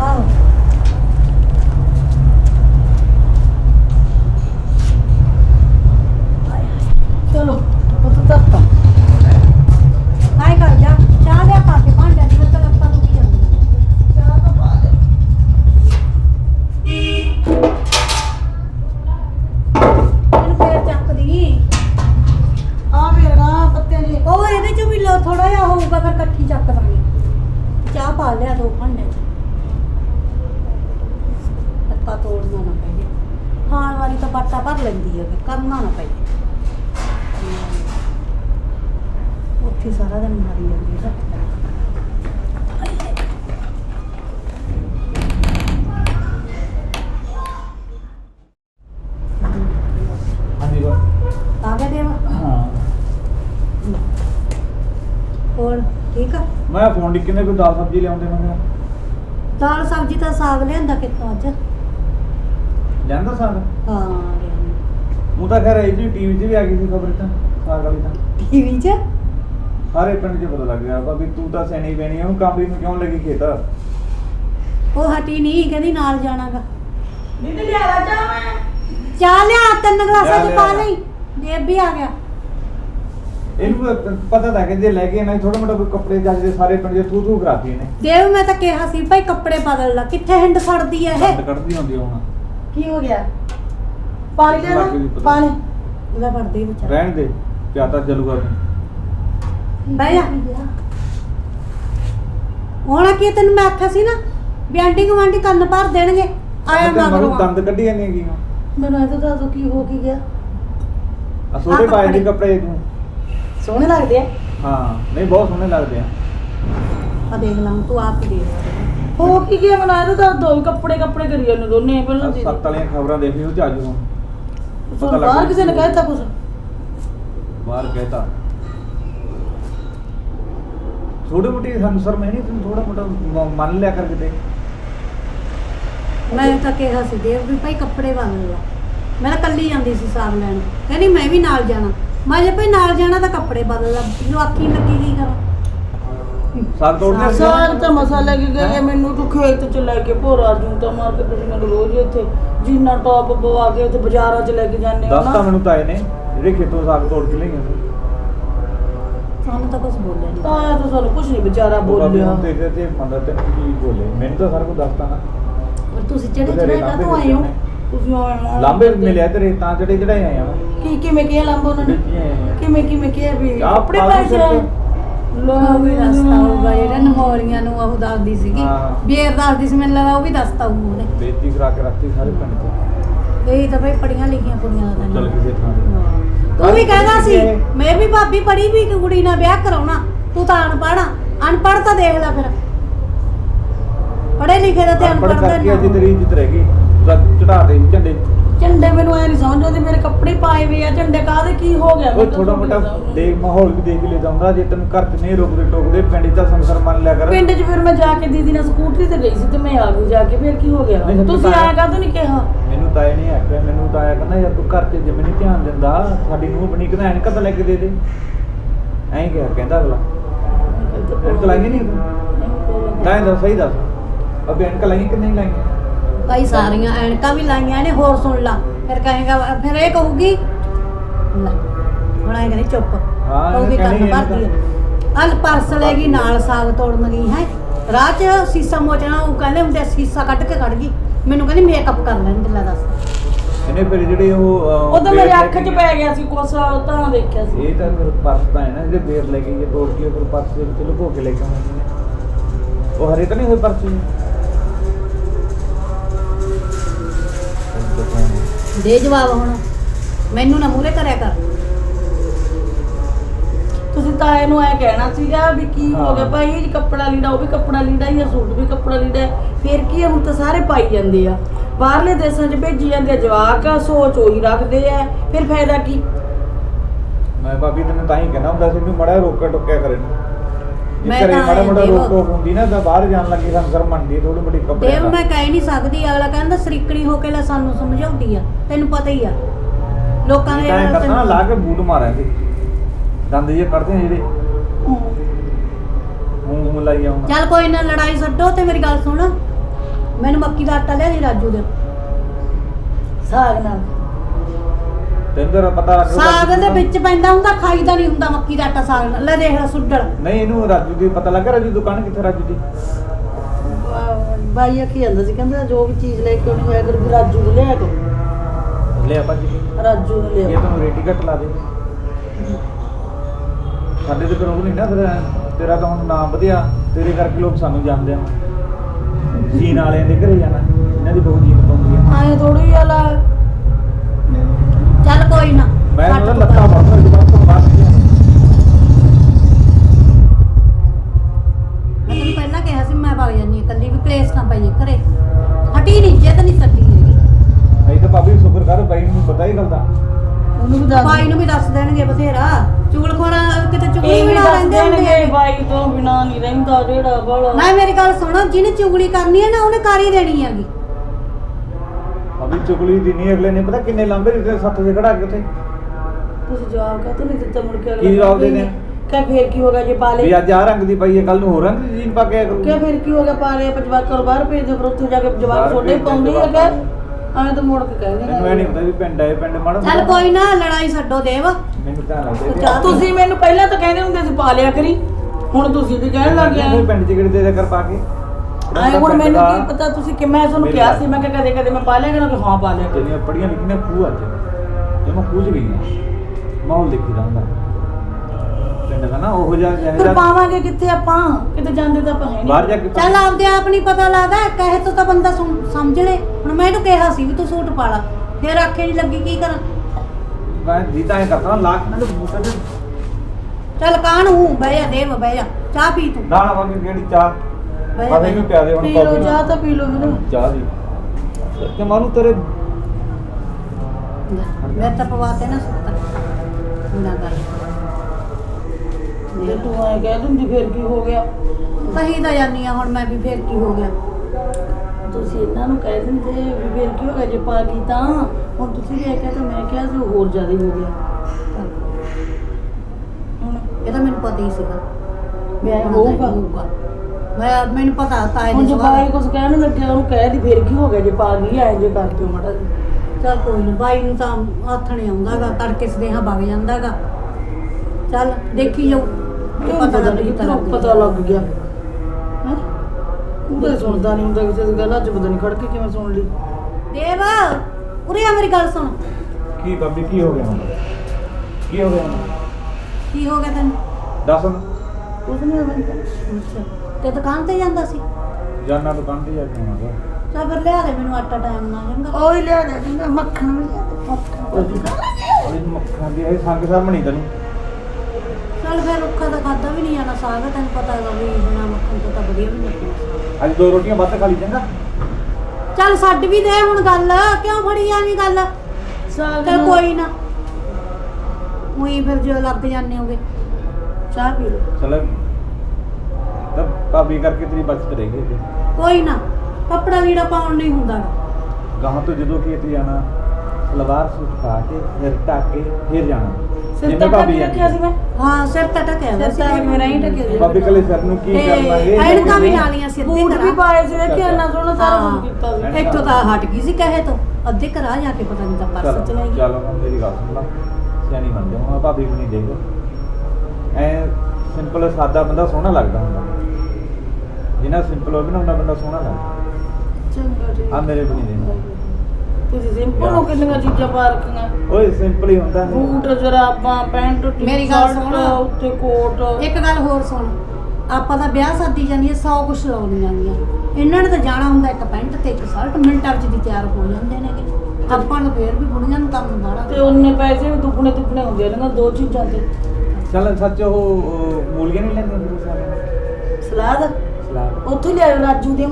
ਆਹੋ। ਮੈਂ ਫੋਨ ਡਿੱਕੇ ਨੇ ਕੋਈ ਦਾਲ ਸਬਜ਼ੀ ਲਿਆਉਂਦੇ ਮੈਂ ਕਿਹਾ ਦਾਲ ਸਬਜ਼ੀ ਤਾਂ ਸਾਗ ਲਿਆਂਦਾ ਕਿੱਥੋਂ ਅੱਜ? ਲੈਂਦਾ ਸਾਗ? ਹਾਂ ਉਹ ਤਾਂ ਖੈਰ ਆਈ ਜੀ ਟੀਵੀ 'ਚ ਵੀ ਆ ਗਈ ਸੀ ਖਬਰ ਤਾਂ ਸਾਗ ਵਾਲੀ ਤਾਂ। ਟੀਵੀ 'ਚ? ਸਾਰੇ ਪਿੰਡ 'ਚ ਪਤਾ ਲੱਗ ਗਿਆ ਭਾਬੀ ਤੂੰ ਤਾਂ ਸਿਆਣੀ ਬੈਣੀ ਆ ਉਹ ਕੰਮ ਵੀ ਨੂੰ ਕਿਉਂ ਲੱਗੀ ਖੇਤ? ਉਹ ਹਟੀ ਨਹੀਂ ਕਹਿੰਦੀ ਨਾਲ ਜਾਣਾਗਾ। ਦੀਦੀ ਲਿਆ ਲਾ ਚਾਹ ਮੈਂ? ਚਾਹ ਲਿਆ ਤਿੰਨ ਗਲਾਸਾਂ ਚ ਪਾ। ਲਈ। ਦੇਵ ਵੀ ਆ ਗਿਆ। ਇਹਨੂੰ ਪਤਾ ਤਾਂ ਕਿ ਜੇ ਲੈ ਕੇ ਨਾ ਥੋੜਾ ਮੋਟਾ ਕੋਈ ਕੱਪੜੇ ਜੱਜ ਦੇ ਸਾਰੇ ਪਿੰਡ 'ਚ ਥੂ ਥੂ ਕਰਾਤੀ ਇਹਨੇ। ਦੇਵ ਮੈਂ ਤਾਂ ਕਿਹਾ ਸੀ ਭਾਈ ਕੱਪੜੇ ਬਦਲ ਲਾ ਕਿੱਥੇ ਹਿੰਡ ਸੜਦੀ ਐ ਇਹ? ਕੱਢਦੀ ਹੁੰਦੀ ਹੁਣ। ਕੀ ਹੋ ਗਿਆ? ਪਾਣੀ ਲੈ ਪਤਾ। ਪਾਣੀ। ਲੈ ਵੜਦੀ ਵਿਚਾਰ। ਰਹਿਣ ਦੇ ਕਿਆ ਤਾਂ ਚੱਲੂਗਾ ਤੂੰ ਬਹਿ ਜਾ। ਹੁਣ ਕੀ ਤੈਨੂੰ ਮੈਂ ਆਖਿਆ ਸੀ ਨਾ ਵੀ ਆਂਟੀ ਕੰਨ ਭਰ ਦੇਣਗੇ ਆਇਆ ਤੇ ਮਗਰੋਂ ਦੰਦ ਕੱਢੀ ਜਾਂਦੀਆਂ ਕੀ ਮੈਨੂੰ ਇਹ ਤਾਂ ਦੱਸ ਕੀ ਹੋ ਕੀ ਗਿਆ। ਆਹ ਪਾਏ ਨੇ ਕੱਪੜੇ। ਕੱਪੜੇ ਤੂੰ। ਸੋਹਣੇ ਲੱਗਦੇ ਆ। ਹਾਂ ਨਹੀਂ ਬਹੁਤ ਸੋਹਣੇ ਲੱਗਦੇ ਆ। ਆ ਦੇਖ ਲਾਂ ਤੂੰ ਆਪ ਹੀ ਦੇਖ ਹੋ ਕੀ ਗਿਆ ਮੈਨੂੰ ਇਹ ਤਾਂ ਦੱਸ ਦਿਓ ਕੱਪੜੇ ਕੱਪੜੇ ਕਰੀ ਜਾਂਦੇ ਦੋਨੇ ਪਹਿਲਾਂ ਦੀਦੀ ਸੱਤ ਵਾਲੀਆਂ ਖਬਰਾਂ ਦੇਖੀ ਉਹ ਚ ਆਜੂ ਹੁਣ ਪਤਾ ਤੁਹਾਨੂੰ ਲੱਗ ਬਾਹਰ ਕਿਸੇ ਨੇ। ਕਹਿਤਾ ਕੁਝ ਬਾਹਰ ਕਹਿਤਾ ਛੋਟੀ ਮੋਟੀ ਸਾਨੂੰ ਸਰ ਮੈਂ ਨਹੀਂ ਤੈਨੂੰ ਥੋੜਾ ਮੋਟਾ ਮ- ਮੰਨ ਲਿਆ ਕਰ ਕਿਤੇ। ਮੈਂ ਤਾਂ ਕਿਹਾ ਸੀ ਦੇਵ ਵੀ ਭਾਈ ਕੱਪੜੇ ਬਦਲ ਲਾ ਮੈਂ ਤਾਂ ਕੱਲੀ ਜਾਂਦੀ ਸੀ ਸਾਗ ਲੈਣ। ਕਹਿੰਦੀ ਮੈਂ ਵੀ ਨਾਲ ਜਾਣਾ। ਮੈਂ ਜੇ ਭਾਈ ਨਾਲ ਜਾਣਾ ਤਾਂ ਕੱਪੜੇ ਬਦਲ ਲਾ ਮੈਨੂੰ ਆਖੀ ਲੱਗੀ ਕੀ ਕਰਾਂ। ਸਾਗ ਤੋੜਨੇ ਸੀ ਸਾਗ ਤਾਂ ਮਸਾ ਲੈ ਕੇ ਗਏ ਮੈਨੂੰ ਤੂੰ ਖੇਤ ਚ ਲੈ ਕੇ ਭੋਰਾ ਜੂ ਤਾਂ ਮਾਰ ਕੇ ਤੁਸੀਂ ਮੈਨੂੰ ਰੋਜ਼ ਹੀ ਇੱਥੇ ਜੀਨਾ ਟੌਪ ਪਵਾ ਕੇ ਉੱਥੇ ਬਾਜ਼ਾਰਾਂ ਚ ਲੈ ਕੇ ਜਾਂਦੇ ਹੋ ਦੱਸ ਤਾਂ ਨਾ। ਮੈਨੂੰ ਤਾਏ ਨੇ ਜਿਹੜੇ ਖੇਤੋਂ ਸਾਗ ਤੋੜ ਕੇ ਲਿਆਈਆਂ ਸੀ ਸਾਨੂੰ ਤਾਂ ਕੁਝ ਬੋਲਿਆ ਨਹੀਂ ਤਾਂ ਤਾਂ ਸਾਨੂੰ ਕੁਝ ਨਹੀਂ ਵਿਚਾਰਾ ਬੋਲਿਆ। ਤੇ ਤੇ ਤੇ ਮੰਦਰ ਤੇ ਕੀ ਬੋਲੇ। ਮੈਨੂੰ ਤਾਂ ਸਾਰਾ ਕੁਝ ਦੱਸਤਾ ਨਾ। ਪਰ ਤੁਸੀਂ ਚੜੇ ਬਥੇਰੇ ਚੜੇ ਕਾ ਲਾਂਭੇ ਤੋਂ ਆਏ ਹੋ? ਨੇ। ਤੁਸੀਂ ਆਏ ਹੋ। ਲਾਂਬੇ ਮਿਲਿਆ ਤੇਰੇ ਤਾਂ ਜਿਹੜੇ ਚੜਾਏ ਆਏ ਆ ਕੀ ਕਿਵੇਂ ਕਿਹਾ ਲੰਬੋ ਉਹਨਾਂ ਨੇ। ਕਿਵੇਂ ਕਿਵੇਂ ਕਿਹਾ ਵੀ ਚਾਹ ਕੱਪੜੇ ਪਾ ਪਾਏ ਕੇ ਸੀ ਉਹ ਵੀ ਦੱਸਤਾ ਹੋਊਗਾ ਜਿਹੜਾ ਨਮੋਲੀਆਂ ਨੂੰ ਉਹ ਦੱਸਦੀ ਸੀਗੀ। ਬੇਰ ਦੱਸਦੀ ਸੀ ਮੈਨੂੰ ਲੱਗਾ ਉਹ ਵੀ ਦੱਸਤਾ ਹੋਊ ਉਹਨੇ। ਬੇਇੱਜ਼ਤੀ ਕਰਾ ਕੇ ਰੱਖਤੀ ਸਾਰੇ ਪਿੰਡ 'ਚ ਇਹ ਤਾਂ ਭਾਈ ਪੜੀਆਂ ਲਿਖੀਆਂ ਕੁੜੀਆਂ ਦਾ ਚੱਲ ਤਾਂ ਕਿਸੇ ਥਾਂ ਤੇ। ਤੂੰ ਵੀ ਕਹਿੰਦਾ ਸੀ ਮੈਂ ਵੀ ਭਾਬੀ ਪੜੀ ਵੀ ਕੁੜੀ ਨਾਲ ਵਿਆਹ ਕਰਾਉਣਾ ਤੂੰ ਤਾਂ ਅਨਪੜ੍ਹ ਆ। ਅਨਪੜ੍ਹ ਤਾਂ ਦੇਖ ਲੈ ਫਿਰ। ਪੜੇ ਲਿਖੇ ਦਾ ਤੇ ਅਨਪੜ੍ਹ ਅਨਪੜ੍ਹ ਕਰਕੇ ਅੱਜ ਦਾ ਤੇਰੀ ਇੱਜ਼ਤ ਰਹਿ ਗਈ। ਚੜਾ ਦੇ ਝੰਡੇ। ਝੰਡੇ ਮੈਨੂੰ ਐ ਨਹੀਂ ਸਮਝ ਆਉਂਦੀ ਮੇਰੇ ਕੱਪੜੇ ਪਾਏ ਹੋਏ ਆ। ਝੰਡੇ ਕਾਹਦੇ? ਕੀ ਹੋ ਗਿਆ? ਉਹ ਮੈਨੂੰ ਤਾਂ ਥੋੜਾ ਮੋਟਾ ਦੇਖ ਮਾਹੌਲ ਵੀ ਦੇਖ ਲੈ ਜਾਂਦਾ ਜੇ ਤੈਨੂੰ ਘਰ 'ਚ ਨਹੀਂ ਰੋਕਦੇ ਟੋਕਦੇ ਪਿੰਡ ਤਾਂ ਸੰਸਰ ਮੰਨ ਲਿਆ ਕਰ। ਪਿੰਡ 'ਚ ਫਿਰ ਮੈਂ ਜਾ ਕੇ ਦੀਦੀ ਨਾਲ ਸਕੂਟਰੀ ਤੇ ਗਈ ਸੀ ਤੇ ਮੈਂ ਆ ਗਈ ਜਾ ਕੇ। ਫਿਰ ਕੀ ਹੋ ਗਿਆ? ਨਹੀਂ, ਤੁਸੀਂ ਤਾਂ- ਆਇਆ ਕਾਹਤੋਂ ਨਹੀਂ ਕਿਹਾ? ਮੈਨੂੰ ਤਾਂ ਇਹ ਨਹੀਂ ਆਖਿਆ। ਮੈਨੂੰ ਤਾਂ ਆਇਆ ਕਹਿੰਦਾ ਯਾਰ ਤੂੰ ਘਰ 'ਚ ਜਿਵੇਂ ਨਹੀਂ ਧਿਆਨ ਦਿੰਦਾ ਸਾਡੀ ਨੂੰ ਬਣੀ ਕਹਿੰਦਾ ਐਨਕਾਂ ਤਾਂ ਲੈ ਕੇ ਦੇ ਦੇ। ਐਂ ਕਿਹਾ ਕਹਿੰਦਾ ਅਗਲਾ। ਐਨਕ ਲਾਈਆਂ ਨਹੀਂ ਤੂੰ ਤਾਂ ਦੱਸ ਸਹੀ ਦੱਸ। ਅਬੇ ਐਨਕ ਲਾਈਆਂ ਕਿ ਨਹੀਂ ਲਾਈਆਂ? ਭਾਈ ਸਾਰੀਆਂ ਐਨਕਾਂ ਵੀ ਲਾਈਆਂ ਨੇ ਹੋਰ ਸੁਣ ਲਾ। ਫਿਰ ਕਹੇਗਾ ਫਿਰ ਇਹ ਕਹੂਗੀ ਲੈ ਹੁਣ ਆਏ ਕਹਿੰਦੇ ਚੁੱਪ। ਹਾਂ, ਕਹੂਗੀ ਕਹਿਣੀ ਕੰਨ ਇਹ ਭਰਦੀ ਆ ਅਲ ਪਰਸ ਲੈ ਗਈ ਨਾਲ ਸਾਗ ਤੋੜਨ ਗਈ ਹੈ। ਰਾਹ 'ਚ ਸੀਸਾ ਮੋਚਣਾ ਉਹ ਕਹਿੰਦੇ ਹੁੰਦੇ ਆ, ਸੀਸਾ ਕੱਢ ਕੇ ਕੱਢ ਗਈ। ਮੈਨੂੰ ਕਹਿੰਦੀ ਮੇਕਅਪ ਕਰ ਲੈਣ ਦੇ ਲੈ ਦੱਸ। ਇਹਨੇ ਫਿਰ ਜਿਹੜੇ ਉਹ ਅਹ, ਉਹ ਤਾਂ ਮੇਰੇ ਬੇਰ ਲੈ ਅੱਖ 'ਚ ਪੈ ਗਿਆ ਸੀ ਕੁਛ ਤਾਂ ਦੇਖਿਆ ਸੀ। ਇਹ ਤਾਂ ਫਿਰ ਪਰਸ ਤਾਂ ਹੈ ਨਾ ਜਿਹੜੇ ਬੇਰ ਲੈ ਕੇ ਜੇ ਤੋੜ ਕੇ ਫਿਰ ਪਰਸ ਦੇ ਵਿੱਚ ਲੁਕੋ ਕੇ ਲੈ ਕੇ ਆਉਂਦੇ ਨੇ ਉਹ ਹਰੇ ਤਾਂ ਨਹੀਂ ਹੋਏ ਪਰਸ ਜੀ ਦੇ ਜਵਾਬ ਹੁਣ। ਮੈਨੂੰ ਨਾ ਮੂਰੇ ਕਰਿਆ ਕਰ। ਤੁਸੀਂ ਤਾਂ ਇਹਨੂੰ ਐ ਕਹਿਣਾ ਸੀਗਾ ਵੀ ਕੀ ਹੋ ਗਿਆ। ਭਾਈ ਇਹ ਕੱਪੜਾ ਲੀੜਾ ਉਹ ਵੀ ਕੱਪੜਾ ਲੀੜਾ ਹੀ ਆ ਸੂਟ ਵੀ ਕੱਪੜਾ ਲੀੜਾ ਹੈ। ਫਿਰ ਕੀ ਹੁਣ ਤਾਂ ਸਾਰੇ ਪਾਈ ਜਾਂਦੇ ਆ। ਬਾਹਰਲੇ ਦੇਸ਼ਾਂ 'ਚ ਭੇਜੀ ਜਾਂਦੇ ਆ ਜਵਾਕ ਆ ਸੋਚ ਉਹੀ ਰੱਖਦੇ ਆ। ਫਿਰ ਫਾਇਦਾ ਕੀ? ਮੈਂ ਭਾਬੀ ਤੈਨੂੰ ਤਾਂ ਹੀ ਕਹਿੰਦਾ ਹੁੰਦਾ ਸੀ ਵੀ ਮੜਾ ਰੋਕਿਆ ਟੋਕਿਆ ਕਰੇ। ਨੂੰ ਮੈਂ ਘਰੇ ਤਾਂ ਮਾੜਾ ਮੋੜਾ ਦੇਵ- ਰੋਕ ਟੋਕ ਹੁੰਦੀ ਨਾ ਤਾਂ ਬਾਹਰ ਜਾਣ ਲੱਗੀ ਸੰਸਰ ਮੰਨਦੀ ਥੋੜੀ ਮੋਟੀ ਕੱਪੜੇ ਦੇਵ ਮੈਂ ਕਹਿ ਨਹੀਂ ਸਕਦੀ ਅਗਲਾ ਕਹਿੰਦਾ ਸਰੀਕਣੀ ਹੋ ਕੇ ਲੈ ਸਾਨੂੰ ਸਮਝਾਉਂਦੀ ਆ ਤੈਨੂੰ ਪਤਾ ਹੀ ਆ। ਲੋਕਾਂ ਦੇ ਤਾਂ ਕਰਨਾ ਨਾ ਲਾ ਕੇ ਬੂਟ ਮਾਰਿਆ ਸੀ। ਦੰਦ ਜੇ ਕੱਢਦੇ ਆ ਜਿਹੜੇ। ਮੂੰਹ ਮੂੰਹ ਲਾਈ ਆਉਂ ਚੱਲ ਕੋਈ ਨਾ ਲੜਾਈ ਛੱਡੋ ਤੇ ਮੇਰੀ ਗੱਲ ਸੁਣ। ਮੈਨੂੰ ਮੱਕੀ ਦਾ ਆਟਾ ਲਿਆ ਦੀ ਰਾਜੂ ਦੇ। ਸਾਗ ਨਾਲ। ਤੈਨੂੰ ਤਾਂ ਪਤਾ ਲੱਗ ਸਾਗ ਦੇ ਵਿੱਚ ਪੈਂਦਾ ਹੁੰਦਾ ਖਾਈਦਾ ਨਹੀਂ ਹੁੰਦਾ ਮੱਕੀ ਦਾ ਆਟਾ ਸਾਗ ਨਾਲ। ਲੈ ਦੇਖ ਲੈ ਸੁੱਡਲ ਨਹੀਂ ਇਹਨੂੰ ਰਾਜੂ ਦੀ ਪਤਾ ਲੱਗਾ ਰਾਜੂ ਦੁਕਾਨ ਕਿੱਥੇ ਰਾਜੂ ਦੀ? ਅਹ ਬਾਈ ਆਖੀ ਜਾਂਦਾ ਸੀ ਕਹਿੰਦਾ ਜੋ ਵੀ ਚੀਜ਼ ਲੈ ਕੇ ਆਉਣੀ ਹੋਇਆ ਕਰ ਵੀ ਰਾਜੂ ਨੂੰ ਲਿਆ ਕੇ ਲੈ ਆਪਾਂ ਜੀ। ਰਾਜੂ ਨੂੰ ਇਹ ਲਿਆ ਤੁਹਾਨੂੰ ਰੇਟੀ ਘੱਟ ਲਾ ਦੇ। ਸਾਡੇ ਤੇ ਉਹ ਨਹੀਂ ਨਾ ਫਿਰ ਤੇਰਾ ਤਾਂ ਹੁਣ ਨਾਮ ਵਧਿਆ ਤੇਰੇ ਕਰਕੇ ਲੋਕ ਸਾਨੂੰ ਜਾਣਦੇ ਆ। ਜੀਨ ਵਾਲਿਆਂ ਦੇ ਘਰੇ ਜਾਣਾ ਇਹਨਾਂ ਦੀ ਬਹੁਤ ਜੀਨ ਪਾਉਂਦੀ ਆ। ਆਏ ਥੋੜੀ ਵਾਲਾ ਚੱਲ ਕੋਈ ਨਾ ਮੈਂ ਕੱਟ ਉਹਦਾ ਤੂੰ ਲੱਤਾਂ ਕਰ। ਵੱਢਣ ਤੋਂ ਬਾਅਦ ਤੋਂ ਬਾਅਦ ਮੈਂ ਤੈਨੂੰ ਪਹਿਲਾਂ ਕਿਹਾ ਸੀ ਮੈਂ ਵਗ ਜਾਨੀ ਇਕੱਲੀ ਵੀ ਕਲੇਸ਼ ਨਾ ਪਈਏ ਘਰੇ। ਹਟੀ ਨਹੀਂ ਜੇ ਤਾਂ ਨਹੀਂ ਸੱਟੀ ਹੈਗੀ। ਅਸੀਂ ਤਾਂ ਭਾਬੀ ਸ਼ੁਕਰ ਕਰ ਬਾਈ ਨੂੰ ਪਤਾ ਹੀ ਗੱਲ ਦਾ। ਉਹਨੂੰ ਵੀ ਦੱਸ ਭਾਈ ਨੂੰ ਵੀ ਦੱਸ ਦੇਣਗੇ ਬਥੇਰਾ। ਚੁਗਲ ਖੋਰਾ ਕਿਤੇ ਚੁਗਲੀ ਇਹ ਵੀ ਵੀ ਨਾ ਦੱਸ ਰਹਿੰਦੇ ਹੁੰਦੇ ਦੇਣਗੇ ਆ। ਬਾਈ ਤੋਂ ਬਿਨਾ ਨਹੀਂ ਰਹਿੰਦਾ ਜਿਹੜਾ ਬੜਾ ਨਾ ਮੇਰੀ ਗੱਲ ਸੁਣੋ ਜਿਹਨੇ ਚੁਗਲੀ ਕਰਨੀ ਹੈ ਨਾ ਉਹਨੇ ਕਰ ਹੀ ਦੇਣੀ ਹੈਗੀ। ਅਭੀ ਚੁਗਲੀ ਦੀ ਨਹੀਂ ਅਗਲੇ ਨੇ ਪਤਾ ਕਿੰਨੇ ਲੰਬੇ ਦਿੱਤੇ ਸੱਤ ਦੇ ਖੜਾ ਕੇ ਉੱਥੇ। ਤੁਸੀਂ ਜਵਾਬ ਕਾ ਨਹੀਂ ਦਿੱਤਾ ਮੁੜ ਕੇ ਕੀ ਜਵਾਬ ਦੇਣੇ? ਕਹ ਫੇਰ ਕੀ ਹੋਗਾ ਜੇ ਪਾ ਵੀ ਅੱਜ ਆ ਰੰਗ ਦੀ ਪਾਈ ਹੈ ਕੱਲ ਨੂੰ ਹੋਰ ਰੰਗ ਦੀ ਜੀਨ ਪਾ ਕੇ ਕਰੂਗੀ। ਫਿਰ ਕੀ ਹੋ ਗਿਆ? ਪਾ ਲਿਆ ਪੰਜਵਾ ਕਰ ਬਾਹਰ ਭੇਜ ਦੇ ਫਿਰ ਉੱਥੇ ਜਾ ਕੇ ਜਵਾਬ ਛੋਡੇ ਦੇ ਪਾਉਂਦੀ ਹੈ। ਕਿ ਐਂ ਤਾਂ ਮੋੜ ਕੇ ਕਹਿ ਮੈਨੂੰ ਇਹ ਨਹੀਂ ਪਤਾ ਵੀ ਪਿੰਡ ਆਏ ਪਿੰਡ ਮਾੜਾ ਚੱਲ। ਕੋਈ ਨਾ ਲੜਾਈ ਛੱਡੋ ਦੇਵ। ਮੈਨੂੰ ਤਾਂ ਲੱਗਦਾ ਤੁਸੀਂ ਮੈਨੂੰ ਪਹਿਲਾਂ ਤਾਂ ਕਹਿੰਦੇ ਹੁੰਦੇ ਸੀ ਪਾ ਲਿਆ ਕਰੀ। ਹੁਣ ਤੁਸੀਂ ਵੀ ਕਹਿਣ ਲੱਗ ਕੋਈ ਗਏ ਪਿੰਡ ਚ ਕਿਹੜੇ ਦੇ ਕਰ ਪਾ ਕੇ? ਆਏ ਹੁਣ ਮੈਨੂੰ ਦਾ ਕੀ ਪਤਾ ਤੁਸੀਂ ਕਿ ਮੈਂ ਤੁਹਾਨੂੰ ਕਿਹਾ। ਸੀ ਮੈਂ ਕਿ ਕਦੇ ਕਦੇ ਮੈਂ ਪਾ ਲਿਆ ਕਰਾਂ ਕਿ ਹਾਂ ਪਾ ਲਿਆ ਕਰਾਂ ਜਿਹੜੀਆਂ ਪੜੀਆਂ ਲਿਖੀਆਂ ਖੂਹ ਅੱਜ। ਜੇ ਮੈਂ ਖੂਹ ਚ ਗਈ ਹਾਂ ਮਾਹੌਲ ਦੇਖੀਦਾ ਹੁੰਦਾ। ਪਿੰਡ ਦਾ ਨਾ ਉਹੋ ਜਿਹਾ ਫਿਰ ਜਿਹੜਾ ਪਾਵਾਂਗੇ ਕਿੱਥੇ ਆਪਾਂ? ਕਿਤੇ ਜਾਂਦੇ ਤਾਂ ਆਪਾਂ ਹੈ ਬਾਹਰ ਨਹੀਂ ਜਾ ਕੇ ਚੱਲ ਆਪਦੇ ਆਪ ਨਹੀਂ ਪਤਾ ਲੱਗਦਾ ਕਹੇ ਤੋਂ ਤਾਂ ਬੰਦਾ ਸੁਣ- ਸਮਝ ਲੈ। ਹੁਣ ਮੈਂ ਇਹਨੂੰ ਕਿਹਾ ਸੀ ਵੀ ਤੂੰ ਸੂਟ ਪਾ ਲਾ। ਫਿਰ ਆਖੇ ਨਹੀਂ ਲੱਗੀ ਕੀ ਕਰਾਂ। ਮੈਂ ਜੀਤਾ ਐ ਕਰਦਾ ਲਾਖ ਨਾਲ ਬੂਟੇ ਦੇ। ਚੱਲ ਕਾਹਨ? ਹੂੰ ਬਹਿ ਜਾ ਦੇਵ ਬਹਿ ਜਾ। ਚਾਹ ਪੀ ਤੂੰ। ਨਾਲ ਆਵਾਂਗੇ ਕਿਹੜੀ ਚਾਹ। ਬਹਿ ਜਾ, ਪਾਣੀ ਵੀ ਪਿਆ ਦੇ ਹੁਣ ਪੀ ਲਓ ਕਾਫੀ ਚਾਹ ਤਾਂ ਪੀ ਲਓ ਵੀਰ ਚਾਹ ਦੀ। ਤੇ ਮਾਨੂੰ ਤੇਰੇ ਮੈਂ ਤਾਂ ਪਵਾਤੇ ਨਾ ਸੁੱਤਾ। ਨਾ ਕਰ। ਜੇ ਤੂੰ ਐ ਕਹਿ ਦਿੰਦੀ ਫਿਰ ਕੀ ਹੋ ਗਿਆ? ਕਹੀ ਤਾਂ ਜਾਨੀ ਆ ਹੁਣ ਮੈਂ ਵੀ ਫੇਰ ਕੀ ਹੋ ਗਿਆ? ਤੁਸੀਂ ਇਹਨਾਂ ਨੂੰ ਕਹਿ ਦਿੰਦੇ ਵੀ ਫਿਰ ਕੀ ਹੋ ਗਿਆ? ਜੇ ਪਾ ਗਈ ਤਾਂ। ਹੁਣ ਤੁਸੀਂ ਵੀ ਇਹ ਕਹਿ ਤਾਂ ਮੈਂ ਕਿਹਾ ਸੀ ਹੋਰ ਜ਼ਿਆਦਾ ਹੀ ਹੋ ਗਿਆ। ਹੁਣ ਇਹ ਤਾਂ ਮੈਨੂੰ ਪਤਾ ਹੀ ਸੀਗਾ। ਵੀ ਐਂ ਹੋਊਗਾ। ਮੈਂ ਮੈਨੂੰ ਪਤਾ ਤਾਂ ਹੁਣ ਇਹਦੇ ਜੇ ਸਵਾਲ। ਬਾਈ ਕੁਝ ਕਹਿਣ ਲੱਗਿਆ ਉਹਨੂੰ ਕਹਿ ਦੀ ਫਿਰ ਕੀ ਹੋ ਗਿਆ ਜੇ ਪਾ ਗਈ ਐ ਜੇ ਕਰਕੇ ਮੜਾ ਚੱਲ ਕੋਈ ਨਾ ਬਾਈ ਨੂੰ ਤਾਂ ਹੱਥ ਨਹੀਂ ਆਉਂਦਾਗਾ ਤੜਕੇ ਸਦੇਹਾ ਵਗ ਜਾਂਦਾਗਾ। ਚੱਲ ਦੇਖੀ ਜਾਓ ਪਤਾ ਲੱਗ ਗਿਆ ਪਤਾ ਲੱਗ ਗਿਆ? ਹੈ? ਉਹਦੇ ਸੁਣਦਾ ਨਹੀਂ ਹੁੰਦਾ ਕਿਸੇ ਦੀ ਗੱਲ ਅੱਜ ਪਤਾ ਨਹੀਂ ਖੜ ਕੇ ਕਿਵੇਂ ਸੁਣ ਲਈ। ਦੇਵ ਉਰੇ ਆ ਮੇਰੀ ਗੱਲ ਸੁਣ। ਕੀ ਬਾਬੀ ਕੀ ਹੋ ਗਿਆ ਹੁਣ? ਕੀ ਹੋ ਗਿਆ ਹੁਣ? ਕੀ ਹੋ ਗਿਆ ਤੈਨੂੰ? ਦੱਸ। ਹੁਣ ਕੁਝ ਨਹੀਂ ਹੋਇਆ ਅੱਛਾ। ਤੇ ਦੁਕਾਨ ਤੇ ਜਾਂਦਾ ਸੀ? ਜਾਨਾ ਦੁਕਾਨ ਤੇ ਜਾ ਕੇ ਚੱਲ ਫਿਰ ਲਿਆ ਦੇ ਮੈਨੂੰ ਆਟਾ ਟਾਈਮ ਨਾ ਚੰਗਾ। ਉਹ ਹੀ ਲਿਆ ਦੇ ਦਿੰਦਾ ਮੱਖਣ ਵੀ ਲਿਆ ਦੇ ਮੱਖਣ। ਉਹਦੀ ਮੱਖਾਂ ਦੀ ਇਹ ਸੰਗ ਸਾਹਮਣੀ ਤੈਨੂੰ। ਚੱਲ ਫਿਰ ਰੁੱਖਾ ਤਾਂ ਖਾਦਾ ਵੀ ਨਹੀਂ ਜਾਣਾ ਸਾਗ ਤੈਨੂੰ ਪਤਾ ਹੈਗਾ ਵੀ ਬਿਨਾ ਮੱਖਣ ਤੋਂ ਤਾਂ ਵਧੀਆ ਵੀ ਨਹੀਂ ਲੱਗਦਾ ਅੱਜ ਦੋ ਰੋਟੀਆਂ ਵੱਧ ਖਾ ਲਈ ਚੰਗਾ। ਚੱਲ ਛੱਡ ਵੀ ਦੇ ਹੁਣ ਗੱਲ ਕਿਉਂ ਫੜੀ ਐਵੇਂ ਗੱਲ? ਸਾਗ ਚੱਲ ਨਾਲ ਕੋਈ ਨਾ। ਉਹੀ ਫਿਰ ਜੋ ਲੱਗ ਜਾਂਦੇ ਹੋਗੇ। ਚਾਹ ਪੀ ਲਓ। ਚਲ ਤਾਂ ਭਾਬੀ ਕਰਕੇ ਤੇਰੀ ਬਚਤ ਰਹਿ ਗਈ ਤੇ ਕੋਈ ਨਾ ਕੱਪੜਾ ਲੀੜਾ ਪਾਉਣ ਨਹੀਂ ਹੁੰਦਾ ਗਾਹਾਂ ਤੋਂ ਜਦੋਂ ਖੇਤ ਜਾਣਾ ਸਲਵਾਰ ਸੂਟ ਪਾ ਕੇ ਫਿਰ ਢੱਕ ਕੇ ਫਿਰ ਜਾਣਾ। ਸਿਰ ਜਿਵੇਂ ਤਾਂ ਭਾਬੀ ਭਾਬੀ ਰੱਖਿਆ ਸੀ ਮੈਂ ਹਾਂ ਸਿਰ ਤਾਂ ਟਕਿਆ ਹੋਇਆ ਸਿਰ ਤਾਂ ਮੇਰਾ ਹੀ ਢੱਕਿਆ ਸੀ ਭਾਬੀ ਕੱਲੇ ਸਿਰ ਨੂੰ ਕੀ ਤੇ ਕਰਨਾਗੇ ਐਨਕਾਂ ਵੀ ਲਾਣੀਆਂ ਬੂਟ ਵੀ ਕਰਾ ਪਾਏ ਸੀ ਵੇਖਿਆ ਇੰਨਾ ਸੋਹਣਾ ਸਾਰਾ ਹਾਂ। ਕੁਝ ਕੀਤਾ ਸੀ। ਇੱਥੋਂ ਤਾਂ ਹਟ ਗਈ ਸੀ ਕਹੇ ਤੋਂ। ਅੱਧੇ ਘਰ ਆ ਜਾ ਕੇ ਪਤਾ ਨਹੀਂ ਤਾਂ ਪਰਸ ਚਲ ਚਲਾਈ ਗਈ। ਚਲ ਹੁਣ ਮੇਰੀ ਗੱਲ ਸੁਣ ਲਾ। ਸਿਆਣੀ ਬਣ ਜਾ ਹੁਣ ਭਾਬੀ ਨੂੰ ਨਹੀਂ ਦੇਖ ਐ ਸਿੰਪਲ ਸਾਦਾ ਬੰਦਾ ਸੋਹਣਾ ਲੱਗਦਾ ਹੁੰਦਾ। ਜਿੰਨਾ ਸਿੰਪਲ ਹੋਵੇ ਨਾ ਉਹਨਾਂ ਬੰਦਾ ਸੋਹਣਾ ਲੱਗਦਾ। ਚੰਗਾ ਜੀ। ਆ ਮੇਰੇ ਵੀ ਨਹੀਂ ਦੇਣਾ। ਤੁਸੀਂ ਸਿੰਪਲ ਹੋ ਕਿੰਨੀਆਂ ਚੀਜ਼ਾਂ ਪਾ ਰੱਖੀਆਂ? ਓਏ ਸਿੰਪਲ ਹੀ ਹੁੰਦਾ ਹੈ ਬੂਟ ਜਰਾਬਾਂ ਪੈਂਟ ਟੀ ਮੇਰੀ ਗੱਲ ਸੁਣ। ਉੱਤੇ ਕੋਟ। ਇੱਕ ਗੱਲ ਹੋਰ ਸੁਣ। ਆਪਾਂ ਤਾਂ ਵਿਆਹ ਸ਼ਾਦੀ ਜਾਂਦੀ 100 ਕੁਛ ਲਾਉਣੀਆਂ ਗੀਆਂ ਇਹਨਾਂ ਨੇ ਤਾਂ ਜਾਣਾ ਹੁੰਦਾ ਇੱਕ ਪੈਂਟ ਤੇ ਇੱਕ ਸ਼ਰਟ ਮਿੰਟਾਂ ਵਿੱਚ ਦੀ ਤਿਆਰ ਹੋ ਜਾਂਦੇ ਨੇਗੇ। ਆਪਾਂ ਨੂੰ ਫੇਰ ਵੀ ਬੁੜੀਆਂ ਨੂੰ ਕੰਮ ਬਾੜਾ ਤੇ ਉਹਨੇ ਪੈਸੇ ਵੀ ਦੁੱਗਣੇ ਦੁੱਗਣੇ ਹੁੰਦੇ ਨੇ ਦੋ ਚੀਜ਼ਾਂ ਤੇ। ਚੱਲ ਸੱਚ ਉਹ ਉਹ ਮੂਲੀਆਂ ਨਹੀਂ ਲੈਂਦੇ ਸਲਾਦ? ਸਲਾਦ ਉੱਥੋਂ ਲਿਆਓ ਰਾਜੂ ਦੇ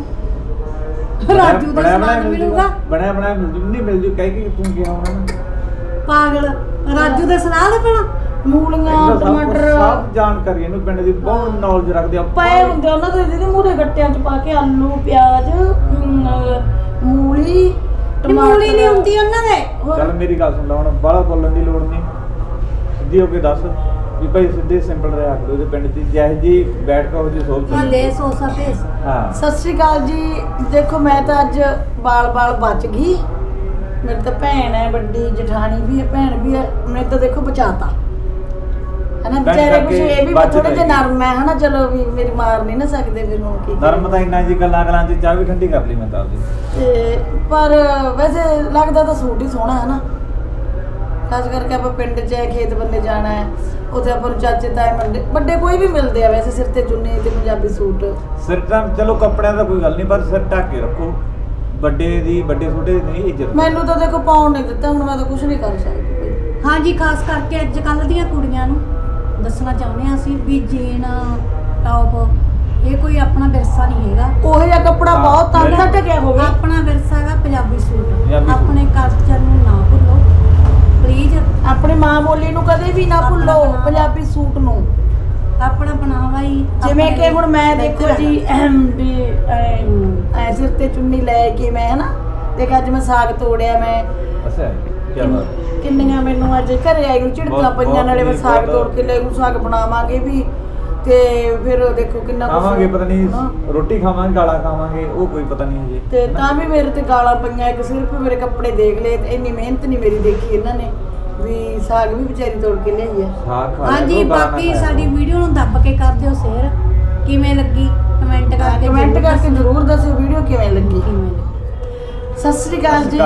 ਰਾਜੂ ਦਾ ਬਣਿਆ ਬਣਾਇਆ ਸਮਾਨ ਮਿਲ ਮਿਲੂਗਾ। ਜੂਗਾ। ਬਣਿਆ ਬਣਾਇਆ ਮਿਲ ਜੂ। ਨਹੀਂ ਮਿਲ ਜੂ ਕਹਿ ਕੇ ਤੂੰ ਗਿਆ ਨੂੰ ਪਾਗਲ ਰਾਜੂ ਦੇ ਸਲਾਹ ਪੈਣਾ ਮੂਲੀਆਂ ਇਹਦਾ ਸਭ ਕੁਛ- ਟਮਾਟਰ। ਸਭ ਜਾਣਕਾਰੀ ਇਹਨੂੰ ਪਿੰਡ ਦੀ ਬਹੁਤ ਨੌਲੇਜ ਰੱਖਦੇ ਆ। ਪਏ ਹੁੰਦੇ ਉਹਨਾਂ ਦੇ ਜਿਹਦੇ ਮੂਰੇ ਗੱਟਿਆਂ ਚ ਪਾ ਕੇ ਆਲੂ ਪਿਆਜ਼ ਅਮ, ਮੂਲੀ ਨੀ ਮੂਲੀ ਨਹੀਂ ਹੁੰਦੀ ਉਹਨਾਂ ਦੇ। ਹੋਰ। ਚੱਲ ਮੇਰੀ ਗੱਲ ਸੁਣ ਲੈ ਹੁਣ ਬਾਹਲਾ ਬੋਲਣ ਦੀ ਲੋੜ ਨਹੀਂ। ਸਿੱਧੀ ਹੋ ਕੇ ਦੱਸ। ਵੀ ਭਾਈ ਸਿੱਧੇ ਸਿੰਪਲ ਰਿਹਾ ਕਰੋ ਉਹਦੇ ਪਿੰਡ ਦੀ ਜੈ ਜੀ ਬੈਠ ਕੇ ਉਹਦੀ ਸੋਚ ਹਾਂ ਦੇ ਸੋਸਾ ਭੇਸ ਹਾਂ। ਸਤਿ ਸ਼੍ਰੀ ਅਕਾਲ ਜੀ। ਦੇਖੋ ਮੈਂ ਤਾਂ ਅੱਜ ਬਾਲ-ਬਾਲ ਬਚ ਗਈ। ਮੇਰੀ ਤਾਂ ਭੈਣ ਹੈ ਵੱਡੀ ਜਠਾਣੀ ਵੀ ਹੈ ਭੈਣ ਵੀ ਹੈ। ਮੈਂ ਤਾਂ ਦੇਖੋ ਬਚਾਤਾ। ਹਨਾ ਵਿਚਾਰੇ ਕੁਛ ਇਹ ਵੀ ਬਚ ਥੋੜੇ ਜਿਹੇ। ਨਰਮ ਹੈ ਹਨਾ ਚਲੋ ਵੀ ਮੇਰੀ ਮਾਰ ਨਹੀਂ ਨਾ ਸਕਦੇ ਫਿਰ ਹੁਣ ਕੀ। ਨਰਮ ਤਾਂ ਇੰਨਾ ਜੀ ਗੱਲਾਂ ਗੱਲਾਂ ਚ ਚਾਹ ਵੀ ਠੰਡੀ ਕਰ ਲਈ ਮੈਂ ਤਾਂ ਆਪਦੀ। ਤੇ ਪਰ ਵੈਸੇ ਲੱਗਦਾ ਤਾਂ ਸੂਟ ਹੀ ਸੋਹਣਾ ਹੈ ਨਾ ਖਾਸ ਕਰਕੇ ਆਪਾਂ ਪਿੰਡ 'ਚ ਹੈ ਖੇਤ ਬੰਨੇ ਜਾਣਾ ਹੈ। ਉੱਥੇ ਆਪਾਂ ਨੂੰ ਚਾਚੇ ਤਾਏ ਮੰਡੇ ਵੱਡੇ ਕੋਈ ਵੀ ਮਿਲਦੇ ਆ ਵੈਸੇ ਸਿਰ ਤੇ ਚੁੰਨੀ ਤੇ ਪੰਜਾਬੀ ਸੂਟ। ਸਿਰ ਤਾਂ ਚਲੋ ਕੱਪੜਿਆਂ ਦਾ ਕੋਈ ਗੱਲ ਨਹੀਂ ਪਰ ਸਿਰ ਢੱਕ ਕੇ ਰੱਖੋ। ਵੱਡੇ ਦੀ ਵੱਡੇ ਛੋਟੇ ਦੀ ਨਹੀਂ ਇੱਜ਼ਤ। ਮੈਨੂੰ ਤਾਂ ਦੇਖੋ ਪਾਉਣ ਨਹੀਂ ਦਿੱਤਾ ਹੁਣ ਮੈਂ ਤਾਂ ਕੁਝ ਨਹੀਂ ਕਰ ਸਕਦੀ ਕੋਈ ਹਾਂਜੀ ਖਾਸ ਕਰਕੇ ਅੱਜ ਕੱਲ ਦੀਆਂ ਕੁੜੀਆਂ ਨੂੰ ਦੱਸਣਾ ਚਾਹੁੰਦੇ ਹਾਂ ਅਸੀਂ ਵੀ ਜੀਨ ਟੌਪ ਇਹ ਕੋਈ ਆਪਣਾ ਵਿਰਸਾ ਨਹੀਂ ਹੈਗਾ। ਉਹੋ ਜਿਹਾ ਕੱਪੜਾ ਬਹੁਤ ਤੰਗ ਦਾ ਢਕਿਆ ਹੋਵੇ। ਆਪਣਾ ਵਿਰਸਾ ਹੈਗਾ ਪੰਜਾਬੀ ਸੂਟ ਪੰਜਾਬੀ ਸੂਟ। ਆਪਣੇ ਕਲਚਰ ਆਪਣੀ ਮਾਂ ਬੋਲੀ ਨੂੰ ਕਦੇ ਵੀ ਨਾ ਭੁੱਲੋ ਪੰਜਾਬੀ ਸੂਟ ਨੂੰ ਆਪਣਾ ਬਣਾਵਾ ਹੀ ਜਿਵੇਂ ਆਪਣੇ ਕਿ ਹੁਣ ਮੈਂ ਬਿਹਤਰ ਦੇਖੋ ਜੀ ਹੈਗਾ। ਅਹੰ, ਵੀ ਐ ਸਿਰ ਤੇ ਚੁੰਨੀ ਲੈ ਕੇ ਮੈਂ ਹਨਾ ਦੇਖ ਅੱਜ ਮੈਂ ਸਾਗ ਤੋੜਿਆ ਮੈਂ ਅੱਛਾ ਕੀ ਬਾਤ ਹੈ। ਕਿੰਨੀਆਂ ਮੈਨੂੰ ਅੱਜ ਘਰੇ ਆਈ ਨੂੰ ਝਿੜਕਾਂ ਬਹੁਤ- ਪਈਆਂ ਬਹੁਤ ਨਾਲੇ ਮੈਂ ਸਾਗ ਬਹੁਤ- ਤੋੜ ਕੇ ਲੈ ਨੂੰ ਸਾਗ ਬਣਾਵਾਂਗੇ ਵੀ ਤੇ ਫਿਰ ਦੇਖੋ ਕਿੰਨਾ ਕੁਛ- ਖਾਵਾਂਗੇ ਪਤਾ। ਨਹੀਂ ਰੋਟੀ ਖਾਵਾਂਗੇ ਗਾਲਾਂ ਖਾਵਾਂਗੇ ਉਹ ਕੋਈ ਪਤਾ ਨਹੀਂ ਹਜੇ ਤੇ ਤਾਂ ਵੀ ਮੇਰੇ ਤੇ ਗਾਲਾਂ ਪਈਆਂ ਇੱਕ ਸਿਰਫ ਮੇਰੇ ਕੱਪੜੇ ਦੇਖ ਲਏ ਤੇ ਇੰਨੀ ਮਿਹਨਤ ਨਹੀਂ ਮੇਰੀ ਦੇਖੀ ਇਹਨਾਂ ਨੇ ਵੀ ਸਾਗ ਵੀ ਵਿਚਾਰੀ ਤੋੜ ਕੇ ਲਿਆਈ ਆ। ਸਾਗ ਖਾ ਹਾਂਜੀ ਬਾਕੀ ਸਾਡੀ। ਵੀਡੀਓ ਨੂੰ ਦੱਬ ਕੇ ਕਰ ਦਿਓ ਸ਼ੇਅਰ। ਕਿਵੇਂ ਲੱਗੀ? ਕਮੈਂਟ ਕਰਕੇ ਕਮੈਂਟ ਕਰਕੇ ਦੱਸਣਾ ਜ਼ਰੂਰ ਦੱਸਿਓ ਵੀਡੀਓ ਕਿਵੇਂ ਲੱਗੀ। ਸਤਿ ਸ੍ਰੀ ਅਕਾਲ ਜੀ।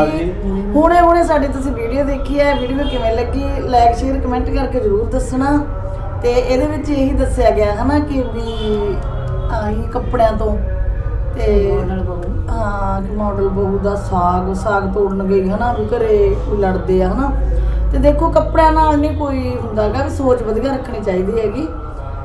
ਹੁਣੇ ਹੁਣੇ ਸਾਡੇ ਤੁਸੀਂ ਵੀਡੀਓ ਦੇਖੀ ਹੈ। ਵੀਡੀਓ ਕਿਵੇਂ ਲੱਗੀ? ਲਾਈਕ ਸ਼ੇਅਰ ਕਮੈਂਟ ਕਰਕੇ ਜ਼ਰੂਰ ਦੱਸਣਾ। ਤੇ ਇਹਦੇ ਵਿੱਚ ਇਹੀ ਦੱਸਿਆ ਗਿਆ ਹਨਾ ਕਿ ਵੀ ਆਹੀ ਕੱਪੜਿਆਂ ਤੋਂ ਤੇ ਮਾਡਲ ਬਹੂ। ਹਾਂ ਕਿ ਮਾਡਲ ਬਹੂ ਦਾ ਸਾਗ ਸਾਗ ਤੋੜਨ ਗਈ ਹਨਾ ਵੀ ਘਰੇ ਲੜਦੇ ਆ ਹਨਾ ਤੇ ਦੇਖੋ ਕੱਪੜਿਆਂ ਨਾਲ ਨਹੀਂ ਕੋਈ ਹੁੰਦਾਗਾ ਵੀ ਸੋਚ ਵਧੀਆ ਰੱਖਣੀ ਚਾਹੀਦੀ ਹੈਗੀ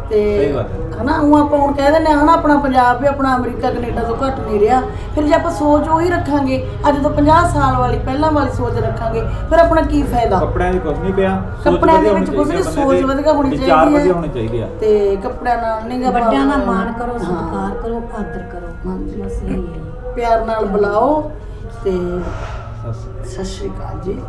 ਤੇ ਸਹੀ ਬਾਤ ਹੈ। ਹਨਾ ਉਹ ਆਪਾਂ ਹੁਣ ਕਹਿ ਦਿੰਦੇ ਆ ਹਨਾ ਆਪਣਾ ਪੰਜਾਬ ਵੀ ਆਪਣਾ ਅਮਰੀਕਾ ਕੈਨੇਡਾ ਤੋਂ ਘੱਟ ਨਹੀਂ ਰਿਹਾ ਫਿਰ ਜੇ ਆਪਾਂ ਸੋਚ ਉਹੀ ਰੱਖਾਂਗੇ ਅੱਜ ਤੋਂ 50 ਸਾਲ ਵਾਲੀ ਪਹਿਲਾਂ ਵਾਲੀ ਸੋਚ ਰੱਖਾਂਗੇ ਫਿਰ ਆਪਣਾ ਕੀ ਫਾਇਦਾ ਕੱਪੜਿਆਂ ਦੀ ਕੁਝ ਨਹੀਂ ਪਿਆ ਸੋਚ ਕੱਪੜਿਆਂ ਦੇ ਵਧੀਆ ਵਿੱਚ ਹੋਣੀ ਕੁਛ ਨੀ, ਚਾਹੀਦੀ ਹੈ, ਸੋਚ ਵਧੀਆ ਹੋਣੀ ਚਾਹੀਦੀ ਹੈ। ਵਧੀਆ ਹੋਣੇ ਚਾਹੀਦੇ ਆ ਤੇ ਕੱਪੜਿਆਂ ਨਾਲ ਨਹੀਂ ਗਾ ਵੱਡਿਆਂ ਦਾ ਮਾਣ ਕਰੋ। ਸਤਿਕਾਰ ਕਰੋ ਆਦਰ ਕਰੋ ਹਾਂਜੀ। ਬਸ ਇਹ ਹੀ ਪਿਆਰ ਨਾਲ ਬੁਲਾਓ ਤੇ ਸਤਿ ਸ਼੍ਰੀ। ਸਤਿ ਸ਼੍ਰੀ ਅਕਾਲ ਜੀ